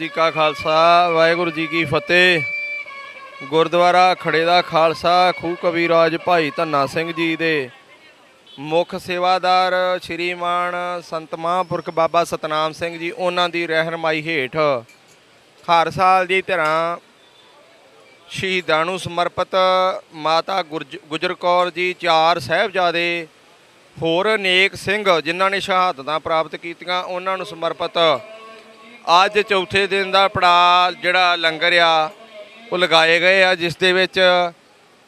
ਜੀ ਕਾ ਖਾਲਸਾ, ਵਾਹਿਗੁਰੂ ਜੀ ਕੀ ਫਤਿਹ। ਗੁਰਦੁਆਰਾ ਖੜੇ ਦਾ ਖਾਲਸਾ ਖੂ ਕਬੀਰਾਜ ਭਾਈ ਧੰਨਾ ਸਿੰਘ ਜੀ ਦੇ ਮੁੱਖ ਸੇਵਾਦਾਰ ਸ਼੍ਰੀਮਾਨ ਸੰਤ ਮਹਾਂਪੁਰਖ ਬਾਬਾ ਸਤਨਾਮ ਸਿੰਘ ਜੀ, ਉਹਨਾਂ ਦੀ ਰਹਿਨਮਾਈ ਹੇਠ ਹਰ ਸਾਲ ਦੀ ਤਰ੍ਹਾਂ ਸ਼ਹੀਦਾਂ ਨੂੰ ਸਮਰਪਿਤ ਮਾਤਾ ਗੁਰਜ- ਗੁਜਰ ਕੌਰ ਜੀ, ਚਾਰ ਸਾਹਿਬਜ਼ਾਦੇ, ਹੋਰ ਨੇਕ ਸਿੰਘ, ਜਿਨ੍ਹਾਂ ਨੇ ਸ਼ਹਾਦਤਾਂ ਪ੍ਰਾਪਤ ਕੀਤੀਆਂ, ਉਹਨਾਂ ਨੂੰ ਸਮਰਪਿਤ ਅੱਜ ਚੌਥੇ ਦਿਨ ਦਾ ਪੜਾ ਜਿਹੜਾ ਲੰਗਰ ਆ, ਉਹ ਲਗਾਏ ਗਏ ਆ, ਜਿਸ ਦੇ ਵਿੱਚ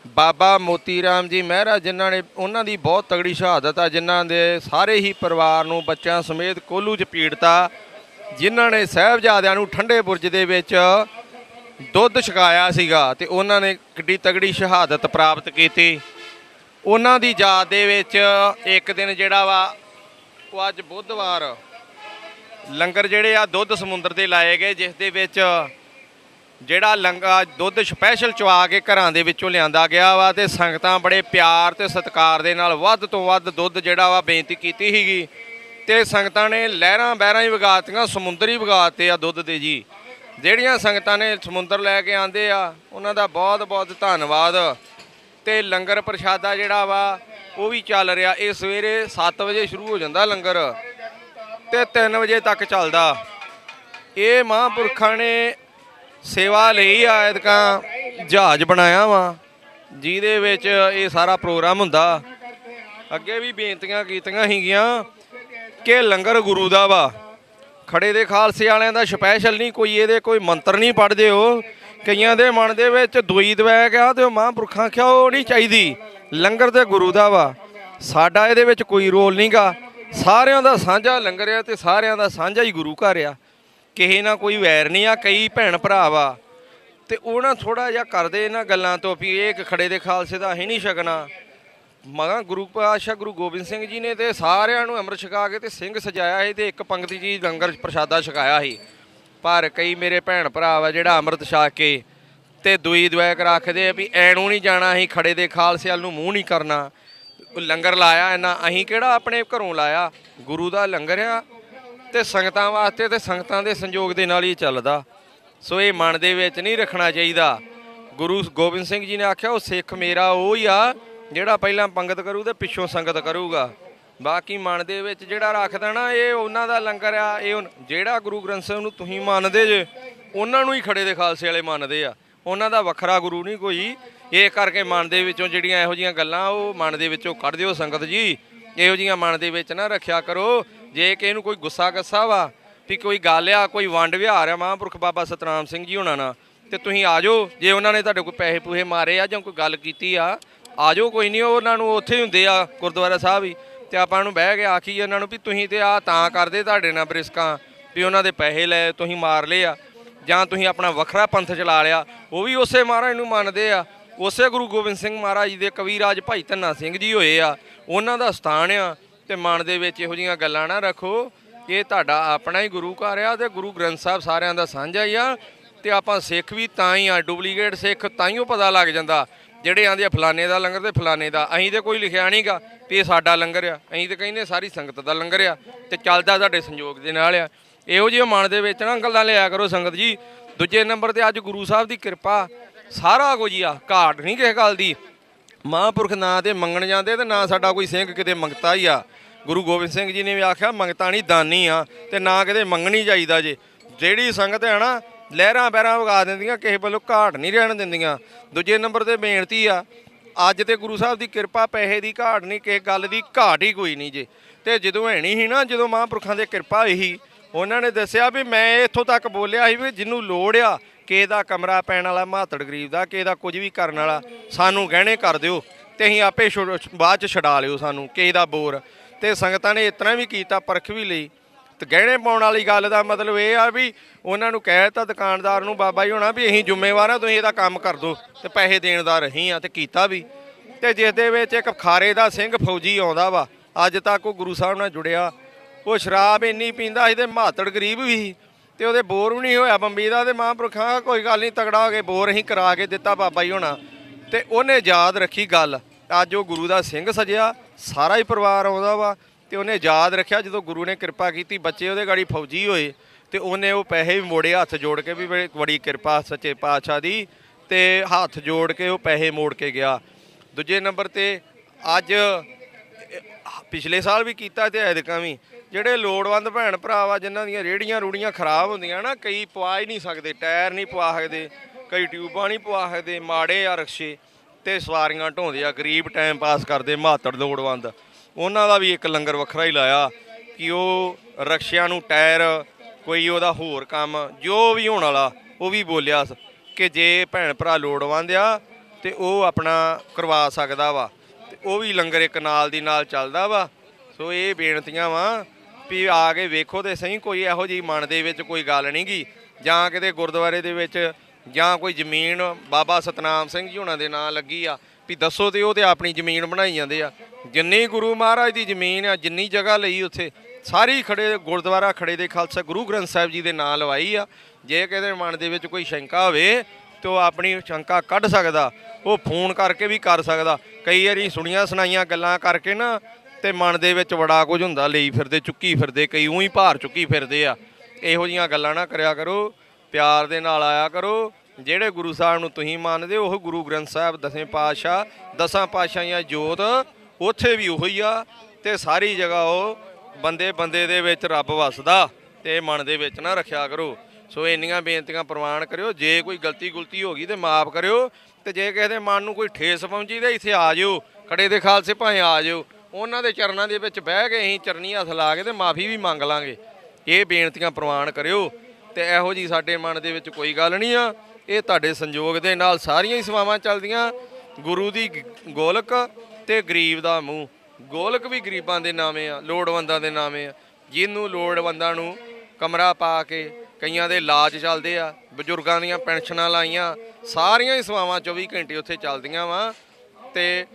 ਬਾਬਾ ਮੋਤੀ ਰਾਮ ਜੀ ਮਹਿਰਾ ਜਿਨ੍ਹਾਂ ਨੇ, ਉਹਨਾਂ ਦੀ ਬਹੁਤ ਤਗੜੀ ਸ਼ਹਾਦਤ ਆ, ਜਿਨ੍ਹਾਂ ਦੇ ਸਾਰੇ ਹੀ ਪਰਿਵਾਰ ਨੂੰ, ਬੱਚਿਆਂ ਸਮੇਤ ਕੋਲੂ ਚ ਪੀੜਤਾ, ਜਿਨ੍ਹਾਂ ਨੇ ਸਾਹਿਬਜ਼ਾਦਿਆਂ ਨੂੰ ਠੰਡੇ ਬੁਰਜ ਦੇ ਵਿੱਚ ਦੁੱਧ ਛਕਾਇਆ ਸੀਗਾ ਤੇ ਉਹਨਾਂ ਨੇ ਕਿੱਡੀ ਤਗੜੀ ਸ਼ਹਾਦਤ ਪ੍ਰਾਪਤ ਕੀਤੀ। ਉਹਨਾਂ ਦੀ ਯਾਦ ਦੇ ਵਿੱਚ ਇੱਕ ਦਿਨ ਜਿਹੜਾ ਵਾ, ਉਹ ਅੱਜ ਬੁੱਧਵਾਰ ਲੰਗਰ ਜਿਹੜੇ ਆ ਦੁੱਧ ਸਮੁੰਦਰ ਦੇ ਲਾਏ ਗਏ, ਜਿਸ ਦੇ ਵਿੱਚ ਜਿਹੜਾ ਲੰਗਾ ਦੁੱਧ ਸਪੈਸ਼ਲ ਚਵਾ ਕੇ ਘਰਾਂ ਦੇ ਵਿੱਚੋਂ ਲਿਆਂਦਾ ਗਿਆ ਵਾ ਤੇ ਸੰਗਤਾਂ ਬੜੇ ਪਿਆਰ ਤੇ ਸਤਿਕਾਰ ਦੇ ਨਾਲ ਵੱਧ ਤੋਂ ਵੱਧ ਦੁੱਧ ਜਿਹੜਾ ਵਾ ਬੇਨਤੀ ਕੀਤੀ ਸੀਗੀ ਤੇ ਸੰਗਤਾਂ ਨੇ ਲਹਿਰਾਂ ਬਹਿਰਾਂ ਹੀ ਵਗਾਤੀਆਂ ਸਮੁੰਦਰ ਹੀ ਵਗਾਤੇ ਆ ਦੁੱਧ ਦੇ ਜੀ। ਜਿਹੜੀਆਂ ਸੰਗਤਾਂ ਨੇ ਸਮੁੰਦਰ ਲੈ ਕੇ ਆਂਦੇ ਆ, ਉਹਨਾਂ ਦਾ ਬਹੁਤ ਬਹੁਤ ਧੰਨਵਾਦ ਤੇ ਲੰਗਰ ਪ੍ਰਸ਼ਾਦਾ ਜਿਹੜਾ ਵਾ ਉਹ ਵੀ ਚੱਲ ਰਿਹਾ। ਇਹ ਸਵੇਰੇ 7 ਵਜੇ ਸ਼ੁਰੂ ਹੋ ਜਾਂਦਾ ਲੰਗਰ। ਤੇ 3 ਵਜੇ ਤੱਕ ਚੱਲਦਾ। ਇਹ ਮਹਾਂਪੁਰਖਾਂ ਨੇ ਸੇਵਾ ਲਈ ਆਇਤਕਾਂ ਜਹਾਜ਼ ਬਣਾਇਆ ਵਾ, ਜਿਹਦੇ ਵਿੱਚ ਇਹ ਸਾਰਾ ਪ੍ਰੋਗਰਾਮ ਹੁੰਦਾ। ਅੱਗੇ ਵੀ ਬੇਨਤੀਆਂ ਕੀਤੀਆਂ ਸੀਗੀਆਂ ਕਿ ਲੰਗਰ ਗੁਰੂ ਦਾ ਵਾ। ਖੜੇ ਦੇ ਖਾਲਸੇ ਵਾਲਿਆਂ ਦਾ ਸਪੈਸ਼ਲ ਨਹੀਂ, ਕੋਈ ਇਹਦੇ ਕੋਈ ਮੰਤਰ ਨਹੀਂ ਪੜਦੇ ਹੋ ਕਈਆਂ ਦੇ ਮਨ ਦੇ ਵਿੱਚ ਦੁਈ ਦਵੈਕ ਗਿਆ ਤੇ ਉਹ ਮਹਾਂਪੁਰਖਾਂ ਕਿਹਾ ਉਹ ਨਹੀਂ ਚਾਹੀਦੀ। ਲੰਗਰ ਤੇ ਗੁਰੂ ਦਾ ਵਾ। ਸਾਡਾ ਇਹਦੇ ਵਿੱਚ ਕੋਈ ਰੋਲ ਨਹੀਂਗਾ ਸਾਰਿਆਂ ਦਾ ਸਾਂਝਾ ਲੰਗਰ ਆ ਤੇ ਸਾਰਿਆਂ ਦਾ ਸਾਂਝਾ ਹੀ ਗੁਰੂ ਘਰ ਆ। ਕਿਸੇ ਨਾਲ ਕੋਈ ਵੈਰ ਨਹੀਂ ਆ, ਕਈ ਭੈਣ ਭਰਾ ਵਾ। ਤੇ ਉਹ ਨਾ ਥੋੜਾ ਜਿਹਾ ਕਰਦੇ ਇਹਨਾਂ ਗੱਲਾਂ ਤੋਂ ਵੀ ਇਹ ਇੱਕ ਖੜੇ ਦੇ ਖਾਲਸੇ ਦਾ ਹੈ ਨਹੀਂ ਛਕਣਾ। ਮਗਾ ਗੁਰੂ ਪਾਤਸ਼ਾਹ ਗੁਰੂ ਗੋਬਿੰਦ ਸਿੰਘ ਜੀ ਨੇ ਤੇ ਸਾਰਿਆਂ ਨੂੰ ਅੰਮ੍ਰਿਤ ਛਕਾ ਕੇ ਤੇ ਸਿੰਘ ਸਜਾਇਆ ਸੀ ਤੇ ਇੱਕ ਪੰਕਤੀ ਜੀ ਲੰਗਰ ਪ੍ਰਸ਼ਾਦਾ ਛਕਾਇਆ ਸੀ। ਪਰ ਕਈ ਮੇਰੇ ਭੈਣ ਭਰਾ ਵਾ ਜਿਹੜਾ ਅੰਮ੍ਰਿਤ ਛਕ ਕੇ ਤੇ ਦੁਈ ਦੁਆਇਕ ਰੱਖਦੇ ਆ ਵੀ ਐਨੂੰ ਨਹੀਂ ਜਾਣਾ, ਅਸੀਂ ਖੜੇ ਦੇ ਖਾਲਸੇ ਵੱਲ ਨੂੰ ਮੂੰਹ ਨਹੀਂ ਕਰਨਾ। ਉਹ ਲੰਗਰ ਲਾਇਆ ਇਹਨਾਂ, ਅਸੀਂ ਕਿਹੜਾ ਆਪਣੇ ਘਰੋਂ ਲਾਇਆ? ਗੁਰੂ ਦਾ ਲੰਗਰ ਆ ਤੇ ਸੰਗਤਾਂ ਵਾਸਤੇ ਤੇ ਸੰਗਤਾਂ ਦੇ ਸੰਯੋਗ ਦੇ ਨਾਲ ਹੀ ਚੱਲਦਾ। ਸੋ ਇਹ ਮਨ ਦੇ ਵਿੱਚ ਨਹੀਂ ਰੱਖਣਾ ਚਾਹੀਦਾ। ਗੁਰੂ ਗੋਬਿੰਦ ਸਿੰਘ ਜੀ ਨੇ ਆਖਿਆ, ਉਹ ਸਿੱਖ ਮੇਰਾ ਉਹ ਹੀ ਆ ਜਿਹੜਾ ਪਹਿਲਾਂ ਪੰਗਤ ਕਰੂ ਤੇ ਪਿੱਛੋਂ ਸੰਗਤ ਕਰੂਗਾ। ਬਾਕੀ ਮਨ ਦੇ ਵਿੱਚ ਜਿਹੜਾ ਰੱਖਦਾ ਨਾ, ਇਹ ਉਹਨਾਂ ਦਾ ਲੰਗਰ ਆ, ਇਹ ਜਿਹੜਾ ਗੁਰੂ ਗ੍ਰੰਥ ਸਾਹਿਬ ਨੂੰ ਤੁਸੀਂ ਮੰਨਦੇ ਜੇ, ਉਹਨਾਂ ਨੂੰ ਹੀ ਖੜੇ ਦੇ ਖਾਲਸੇ ਵਾਲੇ ਮੰਨਦੇ ਆ। ਉਹਨਾਂ ਦਾ ਵੱਖਰਾ ਗੁਰੂ ਨਹੀਂ ਕੋਈ। ਇਹ ਕਰਕੇ ਮਨ ਦੇ ਵਿੱਚੋਂ ਜਿਹੜੀਆਂ ਇਹੋ ਜੀਆਂ ਗੱਲਾਂ ਉਹ ਮਨ ਦੇ ਵਿੱਚੋਂ ਕੱਢ ਦਿਓ ਸੰਗਤ ਜੀ। ਇਹੋ ਜੀਆਂ ਮਨ ਦੇ ਵਿੱਚ ਨਾ ਰੱਖਿਆ ਕਰੋ। ਜੇ ਕਿ ਇਹਨੂੰ ਕੋਈ ਗੁੱਸਾ ਗੱਸਾ ਵਾ ਵੀ ਕੋਈ ਗੱਲ ਆ, ਕੋਈ ਵੰਡ ਵਿਹਾਰ ਆ ਮਹਾਂਪੁਰਖ ਬਾਬਾ ਸਤਨਾਮ ਸਿੰਘ ਜੀ ਹੋਣਾ ਨਾਲ, ਤੇ ਤੁਸੀਂ ਆ ਜਾਓ। ਜੇ ਉਹਨਾਂ ਨੇ ਤੁਹਾਡੇ ਕੋਈ ਪੈਸੇ ਪੂਹੇ ਮਾਰੇ ਆ ਜਾਂ ਕੋਈ ਗੱਲ ਕੀਤੀ ਆ ਆ ਜਾਓ। ਕੋਈ ਨਹੀਂ ਉਹਨਾਂ ਨੂੰ ਉੱਥੇ ਹੀ ਹੁੰਦੇ ਆ, ਗੁਰਦੁਆਰਾ ਸਾਹਿਬ ਹੀ। ਤੇ ਆਪਾਂ ਨੂੰ ਬਹਿ ਕੇ ਆਖੀ ਉਹਨਾਂ ਨੂੰ ਵੀ ਤੁਸੀਂ ਤੇ ਆ ਤਾਂ ਕਰਦੇ ਤੁਹਾਡੇ ਨਾਲ ਬਰਿਸਕਾਂ ਵੀ ਉਹਨਾਂ ਦੇ ਪੈਸੇ ਲੈ ਤੁਸੀਂ ਮਾਰ ਲਏ ਆ, ਜਾਂ ਤੁਸੀਂ ਆਪਣਾ ਵੱਖਰਾ ਪੰਥ ਚਲਾ ਲਿਆ। ਉਹ ਵੀ ਉਸੇ ਮਹਾਰਾਜ ਨੂੰ ਮੰਨਦੇ ਆ। ਉਸੇ ਗੁਰੂ ਗੋਬਿੰਦ ਸਿੰਘ ਮਹਾਰਾਜ ਜੀ ਦੇ ਕਵੀਰਾਜ ਭਾਈ ਧੰਨਾ ਸਿੰਘ ਜੀ ਹੋਏ ਆ, ਉਹਨਾਂ ਦਾ ਸਥਾਨ ਆ ਤੇ ਮਨ ਦੇ ਵਿੱਚ ਇਹੋ ਜੀਆਂ ਗੱਲਾਂ ਨਾ ਰੱਖੋ ਇਹ ਤੁਹਾਡਾ ਆਪਣਾ ਹੀ ਗੁਰੂ ਘਰ ਆ ਤੇ ਗੁਰੂ ਗ੍ਰੰਥ ਸਾਹਿਬ ਸਾਰਿਆਂ ਦਾ ਸਾਂਝਾ ਹੀ ਆ ਤੇ ਆਪਾਂ ਸਿੱਖ ਵੀ ਤਾਂ ਹੀ ਆ ਡੁਪਲੀਕੇਟ ਸਿੱਖ ਤਾਂ ਹੀ ਉਹ ਪਤਾ ਲੱਗ ਜਾਂਦਾ ਜਿਹੜੇ ਆਂਦੇ ਆ ਫਲਾਣੇ ਦਾ ਲੰਗਰ ਤੇ ਫਲਾਣੇ ਦਾ, ਅਸੀਂ ਤੇ ਕੋਈ ਲਿਖਿਆ ਨਹੀਂਗਾ ਵੀ ਇਹ ਸਾਡਾ ਲੰਗਰ ਆ, ਅਸੀਂ ਤੇ ਕਹਿੰਦੇ ਸਾਰੀ ਸੰਗਤ ਦਾ ਲੰਗਰ ਆ ਤੇ ਚੱਲਦਾ ਤੁਹਾਡੇ ਸੰਯੋਗ ਦੇ ਨਾਲ ਆ। ਇਹੋ ਜਿਹੇ ਮਨ ਦੇ ਵਿੱਚ ਨਾ ਗੱਲਾਂ ਲਿਆ ਕਰੋ ਸੰਗਤ ਜੀ। ਦੂਜੇ ਨੰਬਰ ਤੇ ਅੱਜ ਗੁਰੂ ਸਾਹਿਬ ਦੀ ਕਿਰਪਾ ਸਾਰਾ ਕੁਝ ਹੀ ਆ, ਘਾਟ ਨਹੀਂ ਕਿਸੇ ਗੱਲ ਦੀ। ਮਹਾਂਪੁਰਖ ਨਾ ਤੇ ਮੰਗਣ ਜਾਂਦੇ ਤੇ ਨਾ ਸਾਡਾ ਕੋਈ ਸਿੰਘ ਕਿਤੇ ਮੰਗਤਾ ਹੀ ਆ। ਗੁਰੂ ਗੋਬਿੰਦ ਸਿੰਘ ਜੀ ਨੇ ਵੀ ਆਖਿਆ, ਮੰਗਤਾ ਨਹੀਂ, ਦਾਨੀ ਆ ਤੇ ਨਾ ਕਿਤੇ ਮੰਗਣੀ ਚਾਹੀਦਾ ਜੇ। ਜਿਹੜੀ ਸੰਗਤ ਹੈ ਨਾ, ਲਹਿਰਾਂ ਬਹਿਰਾਂ ਵਗਾ ਦਿੰਦੀਆਂ, ਕਿਸੇ ਵੱਲੋਂ ਘਾਟ ਨਹੀਂ ਰਹਿਣ ਦਿੰਦੀਆਂ। ਦੂਜੇ ਨੰਬਰ ਤੇ ਬੇਨਤੀ ਆ, ਅੱਜ ਤੇ ਗੁਰੂ ਸਾਹਿਬ ਦੀ ਕਿਰਪਾ, ਪੈਸੇ ਦੀ ਘਾਟ ਨਹੀਂ, ਕਿਸੇ ਗੱਲ ਦੀ ਘਾਟ ਹੀ ਕੋਈ ਨਹੀਂ ਜੇ। ਤੇ ਜਦੋਂ ਹੈਣੀ ਸੀ ਨਾ, ਜਦੋਂ ਮਹਾਂਪੁਰਖਾਂ ਦੇ ਕਿਰਪਾ ਹੋਈ ਸੀ ਉਹਨਾਂ ਨੇ ਦੱਸਿਆ ਵੀ ਮੈਂ ਇੱਥੋਂ ਤੱਕ ਬੋਲਿਆ ਸੀ ਵੀ ਜਿਹਨੂੰ ਲੋੜ ਆ, ਕਿਸੇ ਦਾ ਕਮਰਾ ਪੈਣ ਵਾਲਾ ਮਾਤੜ ਗਰੀਬ ਦਾ, ਕਿਸੇ ਦਾ ਕੁਝ ਵੀ ਕਰਨ ਵਾਲਾ, ਸਾਨੂੰ ਗਹਿਣੇ ਕਰ ਦਿਓ ਤੇ ਅਸੀਂ ਆਪੇ ਛੁਡ- ਬਾਅਦ ਚ ਛਡਾ ਲਿਓ ਸਾਨੂੰ, ਕਿਸੇ ਦਾ ਬੋਰ। ਤੇ ਸੰਗਤਾਂ ਨੇ ਇਤਨਾ ਵੀ ਕੀਤਾ, ਪਰਖ ਵੀ ਲਈ। ਤੇ ਗਹਿਣੇ ਪਾਉਣ ਵਾਲੀ ਗੱਲ ਦਾ ਮਤਲਬ ਇਹ ਆ ਵੀ ਉਹਨਾਂ ਨੂੰ ਕਹਿ ਤਾ ਦੁਕਾਨਦਾਰ ਨੂੰ, ਬਾਬਾ ਜੀ ਹੋਣਾ ਵੀ ਅਸੀਂ ਜ਼ਿੰਮੇਵਾਰ ਆ, ਤੁਸੀਂ ਇਹਦਾ ਕੰਮ ਕਰ ਦਿਓ ਤੇ ਪੈਸੇ ਦੇਣ ਦਾ ਰਹੀ ਆ ਤੇ ਕੀਤਾ ਵੀ। ਤੇ ਜਿਸ ਦੇ ਵਿੱਚ ਇੱਕ ਖਾਰੇ ਦਾ ਸਿੰਘ ਫੌਜੀ ਆਉਂਦਾ ਵਾ, ਅੱਜ ਤੱਕ ਉਹ ਗੁਰੂ ਸਾਹਿਬ ਨਾਲ ਜੁੜਿਆ। ਉਹ ਸ਼ਰਾਬ ਇੰਨੀ ਪੀਂਦਾ ਸੀ ਤੇ ਮਾਤੜ ਗਰੀਬ ਵੀ ਸੀ ਤੇ ਉਹਦੇ ਬੋਰ ਵੀ ਨਹੀਂ ਹੋਇਆ ਬੰਬੀ ਦਾ ਤੇ ਮਹਾਂਪੁਰਖਾਂ ਕਿਹਾ ਕੋਈ ਗੱਲ ਨਹੀਂ ਤਗੜਾ ਹੋ ਕੇ ਬੋਰ ਅਸੀਂ ਕਰਾ ਕੇ ਦਿੱਤਾ ਬਾਬਾ ਜੀ ਹੋਣਾ। ਤੇ ਉਹਨੇ ਯਾਦ ਰੱਖੀ ਗੱਲ। ਅੱਜ ਉਹ ਗੁਰੂ ਦਾ ਸਿੰਘ ਸਜਿਆ, ਸਾਰਾ ਹੀ ਪਰਿਵਾਰ ਆਉਂਦਾ ਵਾ ਤੇ ਉਹਨੇ ਯਾਦ ਰੱਖਿਆ ਜਦੋਂ ਗੁਰੂ ਨੇ ਕਿਰਪਾ ਕੀਤੀ, ਬੱਚੇ ਉਹਦੇ ਗਾੜੀ ਫੌਜੀ ਹੋਏ ਤੇ ਉਹਨੇ ਉਹ ਪੈਸੇ ਵੀ ਮੋੜੇ, ਹੱਥ ਜੋੜ ਕੇ ਵੀ ਬੜੀ- ਬੜੀ ਕਿਰਪਾ ਸੱਚੇ ਪਾਤਸ਼ਾਹ ਦੀ ਤੇ ਹੱਥ ਜੋੜ ਕੇ ਉਹ ਪੈਸੇ ਮੋੜ ਕੇ ਗਿਆ। ਦੂਜੇ ਨੰਬਰ ਤੇ ਅੱਜ ਪਿਛਲੇ ਸਾਲ ਵੀ ਕੀਤਾ ਤੇ ਐਦਕਾਂ ਵੀ। ਜਿਹੜੇ ਲੋੜਵੰਦ ਭੈਣ ਭਰਾ ਵਾ, ਜਿਨ੍ਹਾਂ ਦੀਆਂ ਰੇੜੀਆਂ ਰੂੜੀਆਂ ਖਰਾਬ ਹੁੰਦੀਆਂ ਨਾ, ਕਈ ਪਵਾ ਹੀ ਨਹੀਂ ਸਕਦੇ, ਟਾਇਰ ਨਹੀਂ ਪਵਾ ਸਕਦੇ, ਕਈ ਟਿਊਬਾਂ ਨਹੀਂ ਪਵਾ ਸਕਦੇ, ਮਾੜੇ ਆ ਰਕਸ਼ੇ ਤੇ ਸਵਾਰੀਆਂ ਢੋਂਦੇ ਆ, ਗਰੀਬ ਟਾਈਮ ਪਾਸ ਕਰਦੇ ਮਾਤੜ ਲੋੜਵੰਦ। ਉਹਨਾਂ ਦਾ ਵੀ ਇੱਕ ਲੰਗਰ ਵੱਖਰਾ ਹੀ ਲਾਇਆ ਕਿ ਉਹ ਰਕਸ਼ਿਆਂ ਨੂੰ ਟਾਇਰ, ਕੋਈ ਉਹਦਾ ਹੋਰ ਕੰਮ, ਜੋ ਵੀ ਹੋਣ ਵਾਲਾ, ਉਹ ਵੀ ਬੋਲਿਆ ਕਿ ਜੇ ਭੈਣ ਭਰਾ ਲੋੜਵੰਦ ਆ ਤੇ ਉਹ ਆਪਣਾ ਕਰਵਾ ਸਕਦਾ ਵਾ। ਉਹ ਵੀ ਲੰਗਰ ਇੱਕ ਨਾਲ ਦੀ ਨਾਲ ਚੱਲਦਾ ਵਾ। ਸੋ ਇਹ ਬੇਨਤੀਆਂ ਵਾ ਵੀ ਆ ਕੇ ਵੇਖੋ ਤੇ ਸਹੀ, ਕੋਈ ਇਹੋ ਜਿਹੀ ਮਨ ਦੇ ਵਿੱਚ ਕੋਈ ਗੱਲ ਨਹੀਂ ਗੀ। ਜਾਂ ਕਿਤੇ ਗੁਰਦੁਆਰੇ ਦੇ ਵਿੱਚ ਜਾਂ ਕੋਈ ਜ਼ਮੀਨ ਬਾਬਾ ਸਤਨਾਮ ਸਿੰਘ ਜੀ ਉਹਨਾਂ ਦੇ ਨਾਂ ਲੱਗੀ ਆ, ਵੀ ਦੱਸੋ ਤੇ ਉਹ ਤੇ ਆਪਣੀ ਜ਼ਮੀਨ ਬਣਾਈ ਜਾਂਦੇ ਆ। ਜਿੰਨੀ ਗੁਰੂ ਮਹਾਰਾਜ ਦੀ ਜ਼ਮੀਨ ਆ, ਜਿੰਨੀ ਜਗ੍ਹਾ ਲਈ ਉੱਥੇ, ਸਾਰੀ ਖੜੇ ਗੁਰਦੁਆਰਾ ਖੜੇ ਦੇ ਖਾਲਸਾ ਗੁਰੂ ਗ੍ਰੰਥ ਸਾਹਿਬ ਜੀ ਦੇ ਨਾਂ ਲਵਾਈ ਆ। ਜੇ ਕਿਤੇ ਮਨ ਦੇ ਵਿੱਚ ਕੋਈ ਸ਼ੰਕਾ ਹੋਵੇ ਤੇ ਉਹ ਆਪਣੀ ਸ਼ੰਕਾ ਕੱਢ ਸਕਦਾ ਉਹ ਫੋਨ ਕਰਕੇ ਵੀ ਕਰ ਸਕਦਾ। ਕਈ ਵਾਰੀ ਸੁਣੀਆਂ ਸੁਣਾਈਆਂ ਗੱਲਾਂ ਕਰਕੇ ਨਾ ਤੇ ਮਨ ਦੇ ਵਿੱਚ ਬੜਾ ਕੁਝ ਹੁੰਦਾ ਲਈ ਫਿਰਦੇ ਚੁੱਕੀ ਫਿਰਦੇ ਕਈ ਉਹੀ ਭਾਰ ਚੁੱਕੀ ਫਿਰਦੇ ਆ। ਇਹੋ ਜੀਆਂ ਗੱਲਾਂ ਨਾ ਕਰਿਆ ਕਰੋ ਪਿਆਰ ਦੇ ਨਾਲ ਆਇਆ ਕਰੋ। ਜਿਹੜੇ ਗੁਰੂ ਸਾਹਿਬ ਨੂੰ ਤੁਸੀਂ ਮੰਨਦੇ ਹੋ, ਉਹ ਗੁਰੂ ਗ੍ਰੰਥ ਸਾਹਿਬ ਦਸਵੇਂ ਪਾਤਸ਼ਾਹ ਦਸਾਂ ਪਾਤਸ਼ਾਹੀਆਂ ਜੋਤ ਉੱਥੇ ਵੀ ਉਹੀ ਆ ਤੇ ਸਾਰੀ ਜਗ੍ਹਾ ਉਹ ਬੰਦੇ ਬੰਦੇ ਦੇ ਵਿੱਚ ਰੱਬ ਵਸਦਾ ਤੇ ਮਨ ਦੇ ਵਿੱਚ ਨਾ ਰੱਖਿਆ ਕਰੋ। ਸੋ ਇੰਨੀਆਂ ਬੇਨਤੀਆਂ ਪ੍ਰਵਾਨ ਕਰਿਓ। ਜੇ ਕੋਈ ਗਲਤੀ ਗੁਲਤੀ ਹੋ ਗਈ ਤੇ ਮਾਫ ਕਰਿਓ। ਤੇ ਜੇ ਕਿਸੇ ਦੇ ਮਨ ਨੂੰ ਕੋਈ ਠੇਸ ਪਹੁੰਚੀ ਤੇ ਇੱਥੇ ਆ ਜਿਓ। ਖੜੇ ਦੇ ਖਾਲਸੇ ਭਾਵੇਂ ਆ ਜਿਓ। ਉਹਨਾਂ ਦੇ ਚਰਨਾਂ ਦੇ ਵਿੱਚ ਬਹਿ ਕੇ ਅਸੀਂ ਚਰਨੀ ਹੱਥ ਲਾ ਕੇ ਤੇ ਮਾਫੀ ਵੀ ਮੰਗ ਲਾਂਗੇ। ਇਹ ਬੇਨਤੀਆਂ ਪ੍ਰਵਾਨ ਕਰਿਓ। ਤੇ ਇਹੋ ਜੀ ਸਾਡੇ ਮਨ ਦੇ ਵਿੱਚ ਕੋਈ ਗੱਲ ਨਹੀਂ ਆ। ਇਹ ਤੁਹਾਡੇ ਸੰਯੋਗ ਦੇ ਨਾਲ ਸਾਰੀਆਂ ਹੀ ਸੇਵਾਵਾਂ ਚੱਲਦੀਆਂ। ਗੁਰੂ ਦੀ ਗ- ਗੋਲਕ ਤੇ ਗਰੀਬ ਦਾ ਮੂੰਹ। ਗੋਲਕ ਵੀ ਗਰੀਬਾਂ ਦੇ ਨਾਮੇ ਆ, ਲੋੜਵੰਦਾਂ ਦੇ ਨਾਮੇ ਆ। ਜਿਹਨੂੰ ਲੋੜਵੰਦਾਂ ਨੂੰ ਕਮਰਾ ਪਾ ਕੇ ਕਈਆਂ ਦੇ ਇਲਾਜ ਚੱਲਦੇ ਆ, ਬਜ਼ੁਰਗਾਂ ਦੀਆਂ ਪੈਨਸ਼ਨਾਂ ਲਾਈਆਂ, ਸਾਰੀਆਂ ਹੀ ਸੇਵਾਵਾਂ 24 ਘੰਟੇ ਉੱਥੇ ਚੱਲਦੀਆਂ ਵਾ। ਤੇ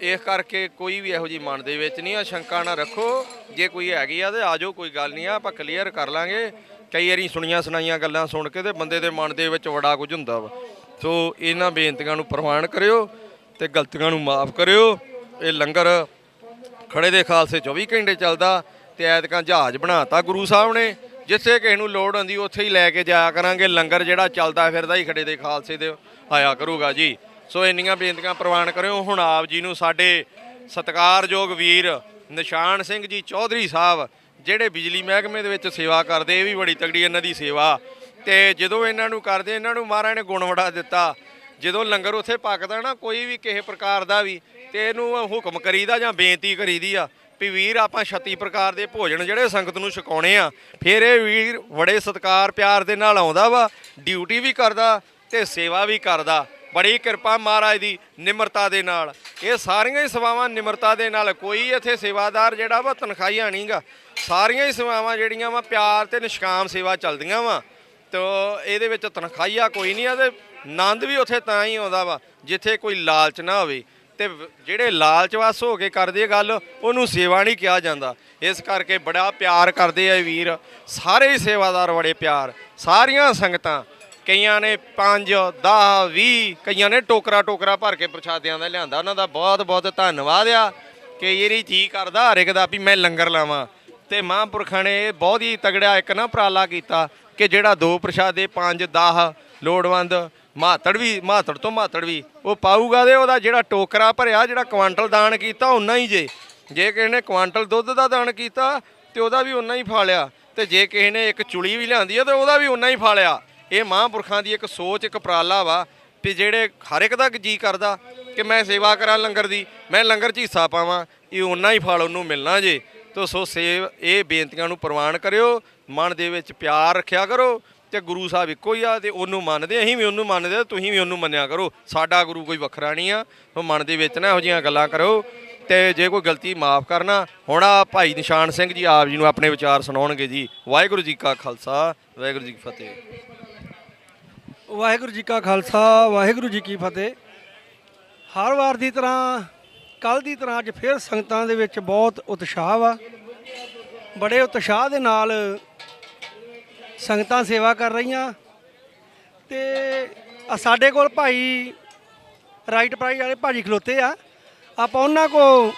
ਇਸ ਕਰਕੇ ਕੋਈ ਵੀ ਇਹੋ ਜੀ ਮਨ ਦੇ ਵਿੱਚ ਨਹੀਂ ਆ, ਸ਼ੰਕਾ ਨਾ ਰੱਖੋ। ਜੇ ਕੋਈ ਹੈਗੀ ਆ ਤੇ ਆਜੋ, ਕੋਈ ਗੱਲ ਨਹੀਂ ਆ, ਆਪਾਂ ਕਲੀਅਰ ਕਰ ਲਾਂਗੇ। ਕਈ ਵਾਰੀ ਸੁਣੀਆਂ ਸੁਣਾਈਆਂ ਗੱਲਾਂ ਸੁਣ ਕੇ ਤੇ ਬੰਦੇ ਦੇ ਮਨ ਦੇ ਵਿੱਚ ਬੜਾ ਕੁਝ ਹੁੰਦਾ ਵਾ। ਸੋ ਇਹਨਾਂ ਬੇਨਤੀਆਂ ਨੂੰ ਪ੍ਰਵਾਨ ਕਰਿਓ ਤੇ ਗਲਤੀਆਂ ਨੂੰ ਮਾਫ ਕਰਿਓ। ਇਹ ਲੰਗਰ ਖੜੇ ਦੇ ਖਾਲਸੇ 24 ਘੰਟੇ ਚੱਲਦਾ ਤੇ ਐਤਕਾਂ ਜਹਾਜ਼ ਬਣਾਤਾ ਗੁਰੂ ਸਾਹਿਬ ਨੇ। ਜਿੱਥੇ ਕਿਸੇ ਨੂੰ ਲੋੜ ਹੁੰਦੀ, ਉੱਥੇ ਹੀ ਲੈ ਕੇ ਜਾਇਆ ਕਰਾਂਗੇ। ਲੰਗਰ ਜਿਹੜਾ ਚੱਲਦਾ ਫਿਰਦਾ ਹੀ ਖੜੇ ਦੇ ਖਾਲਸੇ ਦੇ ਆਇਆ ਕਰੂਗਾ ਜੀ। ਸੋ ਇੰਨੀਆਂ ਬੇਨਤੀਆਂ ਪ੍ਰਵਾਨ ਕਰਿਓ। ਹੁਣ ਆਪ ਜੀ ਨੂੰ ਸਾਡੇ ਸਤਿਕਾਰਯੋਗ ਵੀਰ ਨਿਸ਼ਾਨ ਸਿੰਘ ਜੀ ਚੌਧਰੀ ਸਾਹਿਬ, ਜਿਹੜੇ ਬਿਜਲੀ ਮਹਿਕਮੇ ਦੇ ਵਿੱਚ ਸੇਵਾ ਕਰਦੇ, ਇਹ ਵੀ ਬੜੀ ਤਗੜੀ ਇਹਨਾਂ ਦੀ ਸੇਵਾ। ਤੇ ਜਦੋਂ ਇਹਨਾਂ ਨੂੰ ਕਰਦੇ, ਇਹਨਾਂ ਨੂੰ ਮਹਾਰਾਜ ਨੇ ਗੁਣ ਵੜਾ ਦਿੱਤਾ। ਜਦੋਂ ਲੰਗਰ ਉੱਥੇ ਪੱਕਦਾ ਨਾ, ਕੋਈ ਵੀ ਕਿਸੇ ਪ੍ਰਕਾਰ ਦਾ ਵੀ, ਤੇ ਇਹਨੂੰ ਹੁਕਮ ਕਰੀਦਾ ਜਾਂ ਬੇਨਤੀ ਕਰੀਦੀ ਆ ਵੀ ਵੀਰ, ਆਪਾਂ 36 ਪ੍ਰਕਾਰ ਦੇ ਭੋਜਨ ਜਿਹੜੇ ਸੰਗਤ ਨੂੰ ਛਕਾਉਣੇ ਆ। ਫਿਰ ਇਹ ਵੀਰ ਬੜੇ ਸਤਿਕਾਰ, ਪਿਆਰ ਦੇ ਨਾਲ ਆਉਂਦਾ ਵਾ, ਡਿਊਟੀ ਵੀ ਕਰਦਾ ਤੇ ਸੇਵਾ ਵੀ ਕਰਦਾ। ਬੜੀ ਕਿਰਪਾ ਮਹਾਰਾਜ ਦੀ ਨਿਮਰਤਾ ਦੇ ਨਾਲ। ਇਹ ਸਾਰੀਆਂ ਹੀ ਸੇਵਾਵਾਂ ਨਿਮਰਤਾ ਦੇ ਨਾਲ। ਕੋਈ ਇੱਥੇ ਸੇਵਾਦਾਰ ਜਿਹੜਾ ਵਾ, ਤਨਖਾਹੀਆ ਨਹੀਂਗਾ ਸਾਰੀਆਂ ਹੀ ਸੇਵਾਵਾਂ ਜਿਹੜੀਆਂ ਵਾ, ਪਿਆਰ ਤੇ ਨਿਸ਼ਕਾਮ ਸੇਵਾ ਚੱਲਦੀਆਂ ਵਾ। ਤੋ ਇਹਦੇ ਵਿੱਚ ਤਨਖਾਹੀਆ ਕੋਈ ਨਹੀਂ ਆ ਤੇ ਆਨੰਦ ਵੀ ਉੱਥੇ ਤਾਂ ਹੀ ਆਉਂਦਾ ਵਾ, ਜਿੱਥੇ ਕੋਈ ਲਾਲਚ ਨਾ ਹੋਵੇ। ਤੇ ਵ- ਜਿਹੜੇ ਲਾਲਚਵਸ ਹੋ ਕੇ ਕਰਦੇ ਗੱਲ, ਉਹਨੂੰ ਸੇਵਾ ਨਹੀਂ ਕਿਹਾ ਜਾਂਦਾ। ਇਸ ਕਰਕੇ ਬੜਾ ਪਿਆਰ ਕਰਦੇ ਆ ਵੀਰ। ਸਾਰੇ ਹੀ ਸੇਵਾਦਾਰ ਬੜੇ ਪਿਆਰ। ਸਾਰੀਆਂ ਸੰਗਤਾਂ, ਕਈਆਂ ਨੇ 5 10 20 ਕਈਆਂ ਨੇ ਟੋਕਰਾ ਟੋਕਰਾ ਭਰ ਕੇ ਪ੍ਰਸ਼ਾਦਿਆਂ ਦਾ ਲਿਆਂਦਾ। ਉਹਨਾਂ ਦਾ ਬਹੁਤ ਬਹੁਤ ਧੰਨਵਾਦ ਆ ਕਿ ਇਹਦੀ ਜੀ ਕਰਦਾ ਹਰ ਇੱਕ ਦਾ ਵੀ ਮੈਂ ਲੰਗਰ ਲਾਵਾਂ। ਤੇ ਮਹਾਂਪੁਰਖਾਂ ਨੇ ਇਹ ਬਹੁਤ ਹੀ ਤਗੜਿਆ ਇੱਕ ਨਾ ਉਪਰਾਲਾ ਕੀਤਾ ਕਿ ਜਿਹੜਾ ਦੋ ਪ੍ਰਸ਼ਾਦੇ 5 10 ਲੋੜਵੰਦ ਮਾਤੜ ਵੀ ਮਾਤੜ ਤੋਂ ਮਾਤੜ ਵੀ ਉਹ ਪਾਊਗਾ ਤੇ ਉਹਦਾ ਜਿਹੜਾ ਟੋਕਰਾ ਭਰਿਆ, ਜਿਹੜਾ ਕੁਆਂਟਲ ਦਾਨ ਕੀਤਾ ਉਹਨਾਂ ਹੀ ਜੇ। ਜੇ ਕਿਸੇ ਨੇ ਕੁਆਂਟਲ ਦੁੱਧ ਦਾ ਦਾਨ ਕੀਤਾ, ਤੇ ਉਹਦਾ ਵੀ ਉਹਨਾਂ ਹੀ ਫਾਲਿਆ ਤੇ ਜੇ ਕਿਸੇ ਨੇ ਇੱਕ ਚੁਲੀ ਵੀ ਲਿਆਂਦੀ ਆ, ਤੇ ਉਹਦਾ ਵੀ ਉਹਨਾਂ ਹੀ ਫਾਲਿਆ ਇਹ ਮਹਾਂਪੁਰਖਾਂ ਦੀ ਇੱਕ ਸੋਚ, ਇੱਕ ਉਪਰਾਲਾ ਵਾ, ਵੀ ਜਿਹੜੇ ਹਰ ਇੱਕ ਦਾ ਜੀ ਕਰਦਾ, ਕਿ ਮੈਂ ਸੇਵਾ ਕਰਾਂ ਲੰਗਰ ਦੀ, ਮੈਂ ਲੰਗਰ 'ਚ ਹਿੱਸਾ ਪਾਵਾਂ, ਇਹ ਉਹਨਾਂ ਹੀ ਫਲ ਉਹਨੂੰ ਮਿਲਣਾ ਜੇ। ਤੋ ਸੋ ਸੇਵ, ਇਹ ਬੇਨਤੀਆਂ ਨੂੰ ਪ੍ਰਵਾਨ ਕਰਿਓ, ਮਨ ਦੇ ਵਿੱਚ ਪਿਆਰ ਰੱਖਿਆ ਕਰੋ ਤੇ ਗੁਰੂ ਸਾਹਿਬ ਇੱਕੋ ਹੀ ਆ ਤੇ ਉਹਨੂੰ ਮੰਨਦੇ ਅਸੀਂ ਵੀ ਉਹਨੂੰ ਮੰਨਦੇ ਆ, ਤੁਸੀਂ ਵੀ ਉਹਨੂੰ ਮੰਨਿਆ ਕਰੋ। ਸਾਡਾ ਗੁਰੂ ਕੋਈ ਵੱਖਰਾ ਨਹੀਂ ਆ ਸੋ ਮਨ ਦੇ ਵਿੱਚ ਨਾ ਇਹੋ ਜਿਹੀਆਂ ਗੱਲਾਂ ਕਰੋ ਤੇ ਜੇ ਕੋਈ ਗਲਤੀ ਮਾਫ ਕਰਨਾ ਹੁਣ ਆ ਭਾਈ ਨਿਸ਼ਾਨ ਸਿੰਘ ਜੀ ਆਪ ਜੀ ਨੂੰ ਆਪਣੇ ਵਿਚਾਰ ਸੁਣਾਉਣਗੇ ਜੀ। ਵਾਹਿਗੁਰੂ ਜੀ ਕਾ ਖਾਲਸਾ ਵਾਹਿਗੁਰੂ ਜੀ ਕੀ ਫਤਿਹ। ਵਾਹਿਗੁਰੂ ਜੀ ਕਾ ਖਾਲਸਾ ਵਾਹਿਗੁਰੂ ਜੀ ਕੀ ਫਤਿਹ। ਹਰ ਵਾਰ ਦੀ ਤਰ੍ਹਾਂ ਕੱਲ ਦੀ ਤਰ੍ਹਾਂ ਅੱਜ ਫੇਰ ਸੰਗਤਾਂ ਦੇ ਵਿੱਚ ਬਹੁਤ ਉਤਸ਼ਾਹ ਵਾ। ਬੜੇ ਉਤਸ਼ਾਹ ਦੇ ਨਾਲ ਸੰਗਤਾਂ ਸੇਵਾ ਕਰ ਰਹੀਆਂ ਤੇ ਆ ਸਾਡੇ ਕੋਲ ਭਾਈ ਰਾਈਟ ਪ੍ਰਾਈਜ਼ ਵਾਲੇ ਭਾਜੀ ਖਲੋਤੇ ਆ। ਆਪਾਂ ਉਹਨਾਂ ਕੋ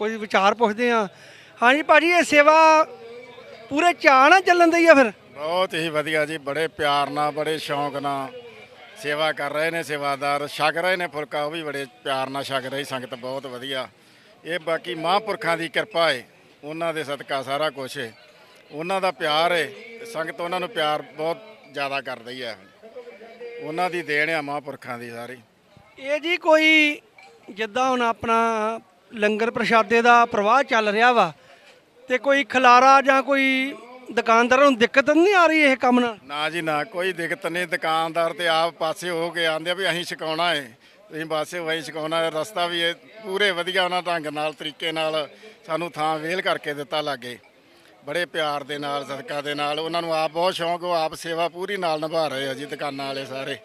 ਕੋਈ ਵਿਚਾਰ ਪੁੱਛਦੇ ਆ ਹਾਂਜੀ ਭਾਜੀ, ਇਹ ਸੇਵਾ ਪੂਰੇ ਚਾਅ ਨਾਲ ਚੱਲਣ ਦੀ ਆ ਫਿਰ? ਬਹੁਤ ਹੀ ਵਧੀਆ ਜੀ, ਬੜੇ ਪਿਆਰ ਨਾਲ, ਬੜੇ ਸ਼ੌਂਕ ਨਾਲ ਸੇਵਾ ਕਰ ਰਹੇ ਨੇ ਸੇਵਾਦਾਰ, ਛਕ ਰਹੇ ਨੇ ਫੁਲਕਾ, ਉਹ ਵੀ ਬੜੇ ਪਿਆਰ ਨਾਲ ਛਕ ਰਹੀ, ਸੰਗਤ ਬਹੁਤ ਵਧੀਆ। ਇਹ ਬਾਕੀ ਮਹਾਂਪੁਰਖਾਂ ਦੀ ਕਿਰਪਾ ਹੈ ਉਹਨਾਂ ਦੇ ਸਦਕਾ ਸਾਰਾ ਕੁਝ ਹੈ ਉਹਨਾਂ ਦਾ ਪਿਆਰ ਹੈ ਸੰਗਤ ਉਹਨਾਂ ਨੂੰ ਪਿਆਰ ਬਹੁਤ ਜ਼ਿਆਦਾ ਕਰਦੀ ਹੈ ਉਹਨਾਂ ਦੀ ਦੇਣ ਆ ਮਹਾਂਪੁਰਖਾਂ ਦੀ ਸਾਰੀ। ਇਹ ਜੀ ਕੋਈ ਜਿੱਦਾਂ ਹੁਣ ਆਪਣਾ ਲੰਗਰ ਪ੍ਰਸ਼ਾਦੇ ਦਾ ਪ੍ਰਵਾਹ ਚੱਲ ਰਿਹਾ ਵਾ ਤੇ ਕੋਈ ਖਲਾਰਾ ਜਾਂ ਕੋਈ ਦੁਕਾਨਦਾਰਾਂ ਨੂੰ ਦਿੱਕਤ ਨਹੀਂ ਆ ਰਹੀ ਇਹ ਕੰਮ ਨਾਲ? ਨਾ ਜੀ ਨਾ ਕੋਈ ਦਿੱਕਤ ਨਹੀਂ। ਦੁਕਾਨਦਾਰ ਤੇ ਆਪ ਪਾਸੇ ਹੋ ਕੇ ਆਂਦੇ ਆ ਵੀ ਅਸੀਂ ਛਕਾਉਣਾ ਹੈ ਤੁਸੀਂ ਪਾਸੇ ਹੋਈ ਛਕਾਉਣਾ ਹੈ ਰਸਤਾ ਵੀ ਇਹ ਪੂਰੇ ਵਧੀਆ ਉਹਨਾਂ ਢੰਗ ਨਾਲ ਤਰੀਕੇ ਨਾਲ ਸਾਨੂੰ ਥਾਂ ਵੇਲ ਕਰਕੇ ਦਿੱਤਾ ਲਾਗੇ। ਬੜੇ ਪਿਆਰ ਦੇ ਨਾਲ ਸਦਕਾ ਦੇ ਨਾਲ ਉਹਨਾਂ ਨੂੰ ਆਪ ਬਹੁਤ ਸ਼ੌਂਕ ਉਹ ਆਪ ਸੇਵਾ ਪੂਰੀ ਨਾਲ ਨਿਭਾ ਰਹੇ ਆ ਜੀ ਦੁਕਾਨਾਂ ਵਾਲੇ ਸਾਰੇ।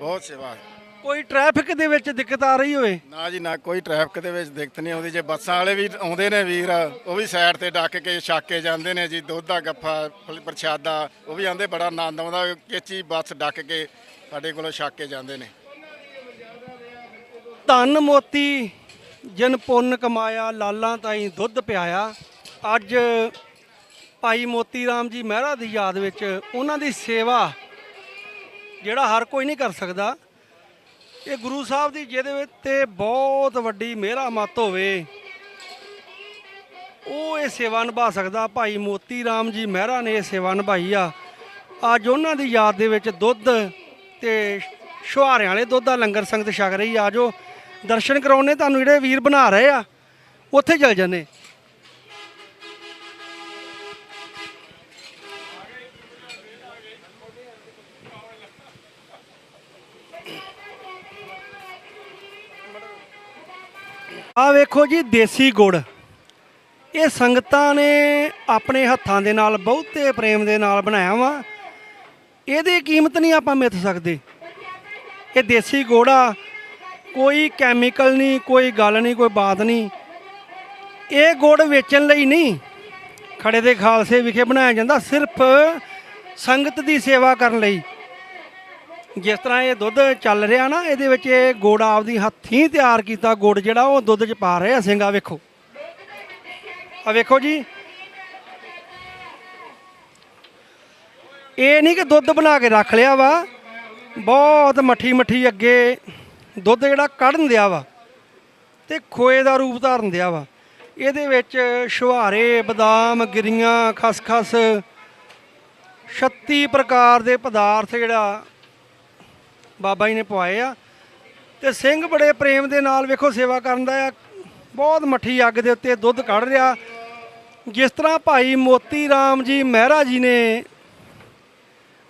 ਬਹੁਤ ਸੇਵਾ ਕੋਈ ਟ੍ਰੈਫਿਕ ਦੇ ਵਿੱਚ ਦਿੱਕਤ ਆ ਰਹੀ ਹੋਵੇ? ਨਾ ਜੀ ਨਾ ਕੋਈ ਟ੍ਰੈਫਿਕ ਦੇ ਵਿੱਚ ਦਿੱਕਤ ਨਹੀਂ ਆਉਂਦੀ। ਜੇ ਬੱਸਾਂ ਵਾਲੇ ਵੀ ਆਉਂਦੇ ਨੇ ਵੀਰ ਉਹ ਵੀ ਸਾਈਡ ਤੇ ਡੱਕ ਕੇ ਛੱਕ ਕੇ ਜਾਂਦੇ ਨੇ ਜੀ ਦੁੱਧ ਦਾ ਗੱਫਾ ਪ੍ਰਸ਼ਾਦਾ ਉਹ ਵੀ ਆਂਦੇ ਬੜਾ ਆਨੰਦ ਆਉਂਦਾ। ਕਿਚੀ ਬੱਸ ਡੱਕ ਕੇ ਸਾਡੇ ਕੋਲੋਂ ਛੱਕ ਕੇ ਜਾਂਦੇ ਨੇ। ਧਨ ਮੋਤੀ ਜਨ ਪੁੰਨ ਕਮਾਇਆ ਲਾਲਾਂ ਤਾਈ ਦੁੱਧ ਪਿਆਇਆ। ਅੱਜ ਭਾਈ ਮੋਤੀ ਰਾਮ ਜੀ ਮਹਿਰਾ ਦੀ ਯਾਦ ਵਿੱਚ ਉਹਨਾਂ ਦੀ ਸੇਵਾ ਜਿਹੜਾ ਹਰ ਕੋਈ ਨਹੀਂ ਕਰ ਸਕਦਾ, ਇਹ ਗੁਰੂ ਸਾਹਿਬ ਦੀ ਜਿਹਦੇ ਵਿੱਚ ਤੇ ਬਹੁਤ ਵੱਡੀ ਮਿਹਰਾ ਮਤ ਹੋਵੇ, ਉਹ ਇਹ ਸੇਵਾ ਨਿਭਾ ਸਕਦਾ। ਭਾਈ ਮੋਤੀ ਰਾਮ ਜੀ ਮਹਿਰਾ ਨੇ ਇਹ ਸੇਵਾ ਨਿਭਾਈ ਆ। ਅੱਜ ਉਹਨਾਂ ਦੀ ਯਾਦ ਦੇ ਵਿੱਚ ਦੁੱਧ ਤੇ ਛੁਹਾਰਿਆਂ ਵਾਲੇ ਦੁੱਧ ਦਾ ਲੰਗਰ ਸੰਗਤ ਛਕ ਰਹੀ ਆ। ਜੋ ਦਰਸ਼ਨ ਕਰਾਉਣੇ ਤੁਹਾਨੂੰ ਜਿਹੜੇ ਵੀਰ ਬਣਾ ਰਹੇ ਆ, ਉੱਥੇ ਚਲ ਜਾਂਦੇ। ਆ ਵੇਖੋ ਜੀ, ਦੇਸੀ ਗੁੜ। ਇਹ ਸੰਗਤਾਂ ਨੇ ਆਪਣੇ ਹੱਥਾਂ ਦੇ ਨਾਲ, ਬਹੁਤੇ ਪ੍ਰੇਮ ਦੇ ਨਾਲ ਬਣਾਇਆ ਵਾ। ਇਹਦੀ ਕੀਮਤ ਨਹੀਂ ਆਪਾਂ ਮਿੱਥ ਸਕਦੇ। ਇਹ ਦੇਸੀ ਗੁੜ ਆ। ਕੋਈ ਕੈਮੀਕਲ ਨਹੀਂ, ਕੋਈ ਗੱਲ ਨਹੀਂ, ਕੋਈ ਬਾਤ ਨਹੀਂ। ਇਹ ਗੁੜ ਵੇਚਣ ਲਈ ਨਹੀਂ। ਖੜੇ ਦੇ ਖਾਲਸੇ ਵਿਖੇ ਬਣਾਇਆ ਜਾਂਦਾ ਸਿਰਫ ਸੰਗਤ ਦੀ ਸੇਵਾ ਕਰਨ ਲਈ। ਜਿਸ ਤਰ੍ਹਾਂ ਇਹ ਦੁੱਧ ਚੱਲ ਰਿਹਾ ਨਾ, ਇਹਦੇ ਵਿੱਚ ਇਹ ਗੁੜ ਆਪਦੀ ਹੱਥੀਂ ਤਿਆਰ ਕੀਤਾ ਗੁੜ ਜਿਹੜਾ, ਉਹ ਦੁੱਧ 'ਚ ਪਾ ਰਿਹਾ ਆ ਸਿੰਘਾ, ਵੇਖੋ। ਆ ਵੇਖੋ ਜੀ। ਇਹ ਨਹੀਂ ਕਿ ਦੁੱਧ ਬਣਾ ਕੇ ਰੱਖ ਲਿਆ ਵਾ, ਬਹੁਤ ਮੱਠੀ ਮੱਠੀ ਅੱਗੇ ਦੁੱਧ ਜਿਹੜਾ ਕੱਢਣ ਦਿਆ ਵਾ ਤੇ ਖੋਏ ਦਾ ਰੂਪ ਧਾਰਨ ਦਿਆ ਵਾ। ਇਹਦੇ ਵਿੱਚ ਛੁਹਾਰੇ, ਬਦਾਮ, ਗਿਰੀਆਂ, ਖਸਖਸ 36 ਪ੍ਰਕਾਰ ਦੇ ਪਦਾਰਥ ਜਿਹੜਾ ਬਾਬਾ ਜੀ ਨੇ ਪਵਾਏ ਆ। ਤੇ ਸਿੰਘ ਬੜੇ ਪ੍ਰੇਮ ਦੇ ਨਾਲ ਵੇਖੋ ਸੇਵਾ ਕਰਨ ਦਾ ਆ। ਬਹੁਤ ਮੱਠੀ ਅੱਗ ਦੇ ਉੱਤੇ ਦੁੱਧ ਕੱਢ ਰਿਹਾ। ਜਿਸ ਤਰ੍ਹਾਂ ਭਾਈ ਮੋਤੀ ਰਾਮ ਜੀ ਮਹਿਰਾ ਜੀ ਨੇ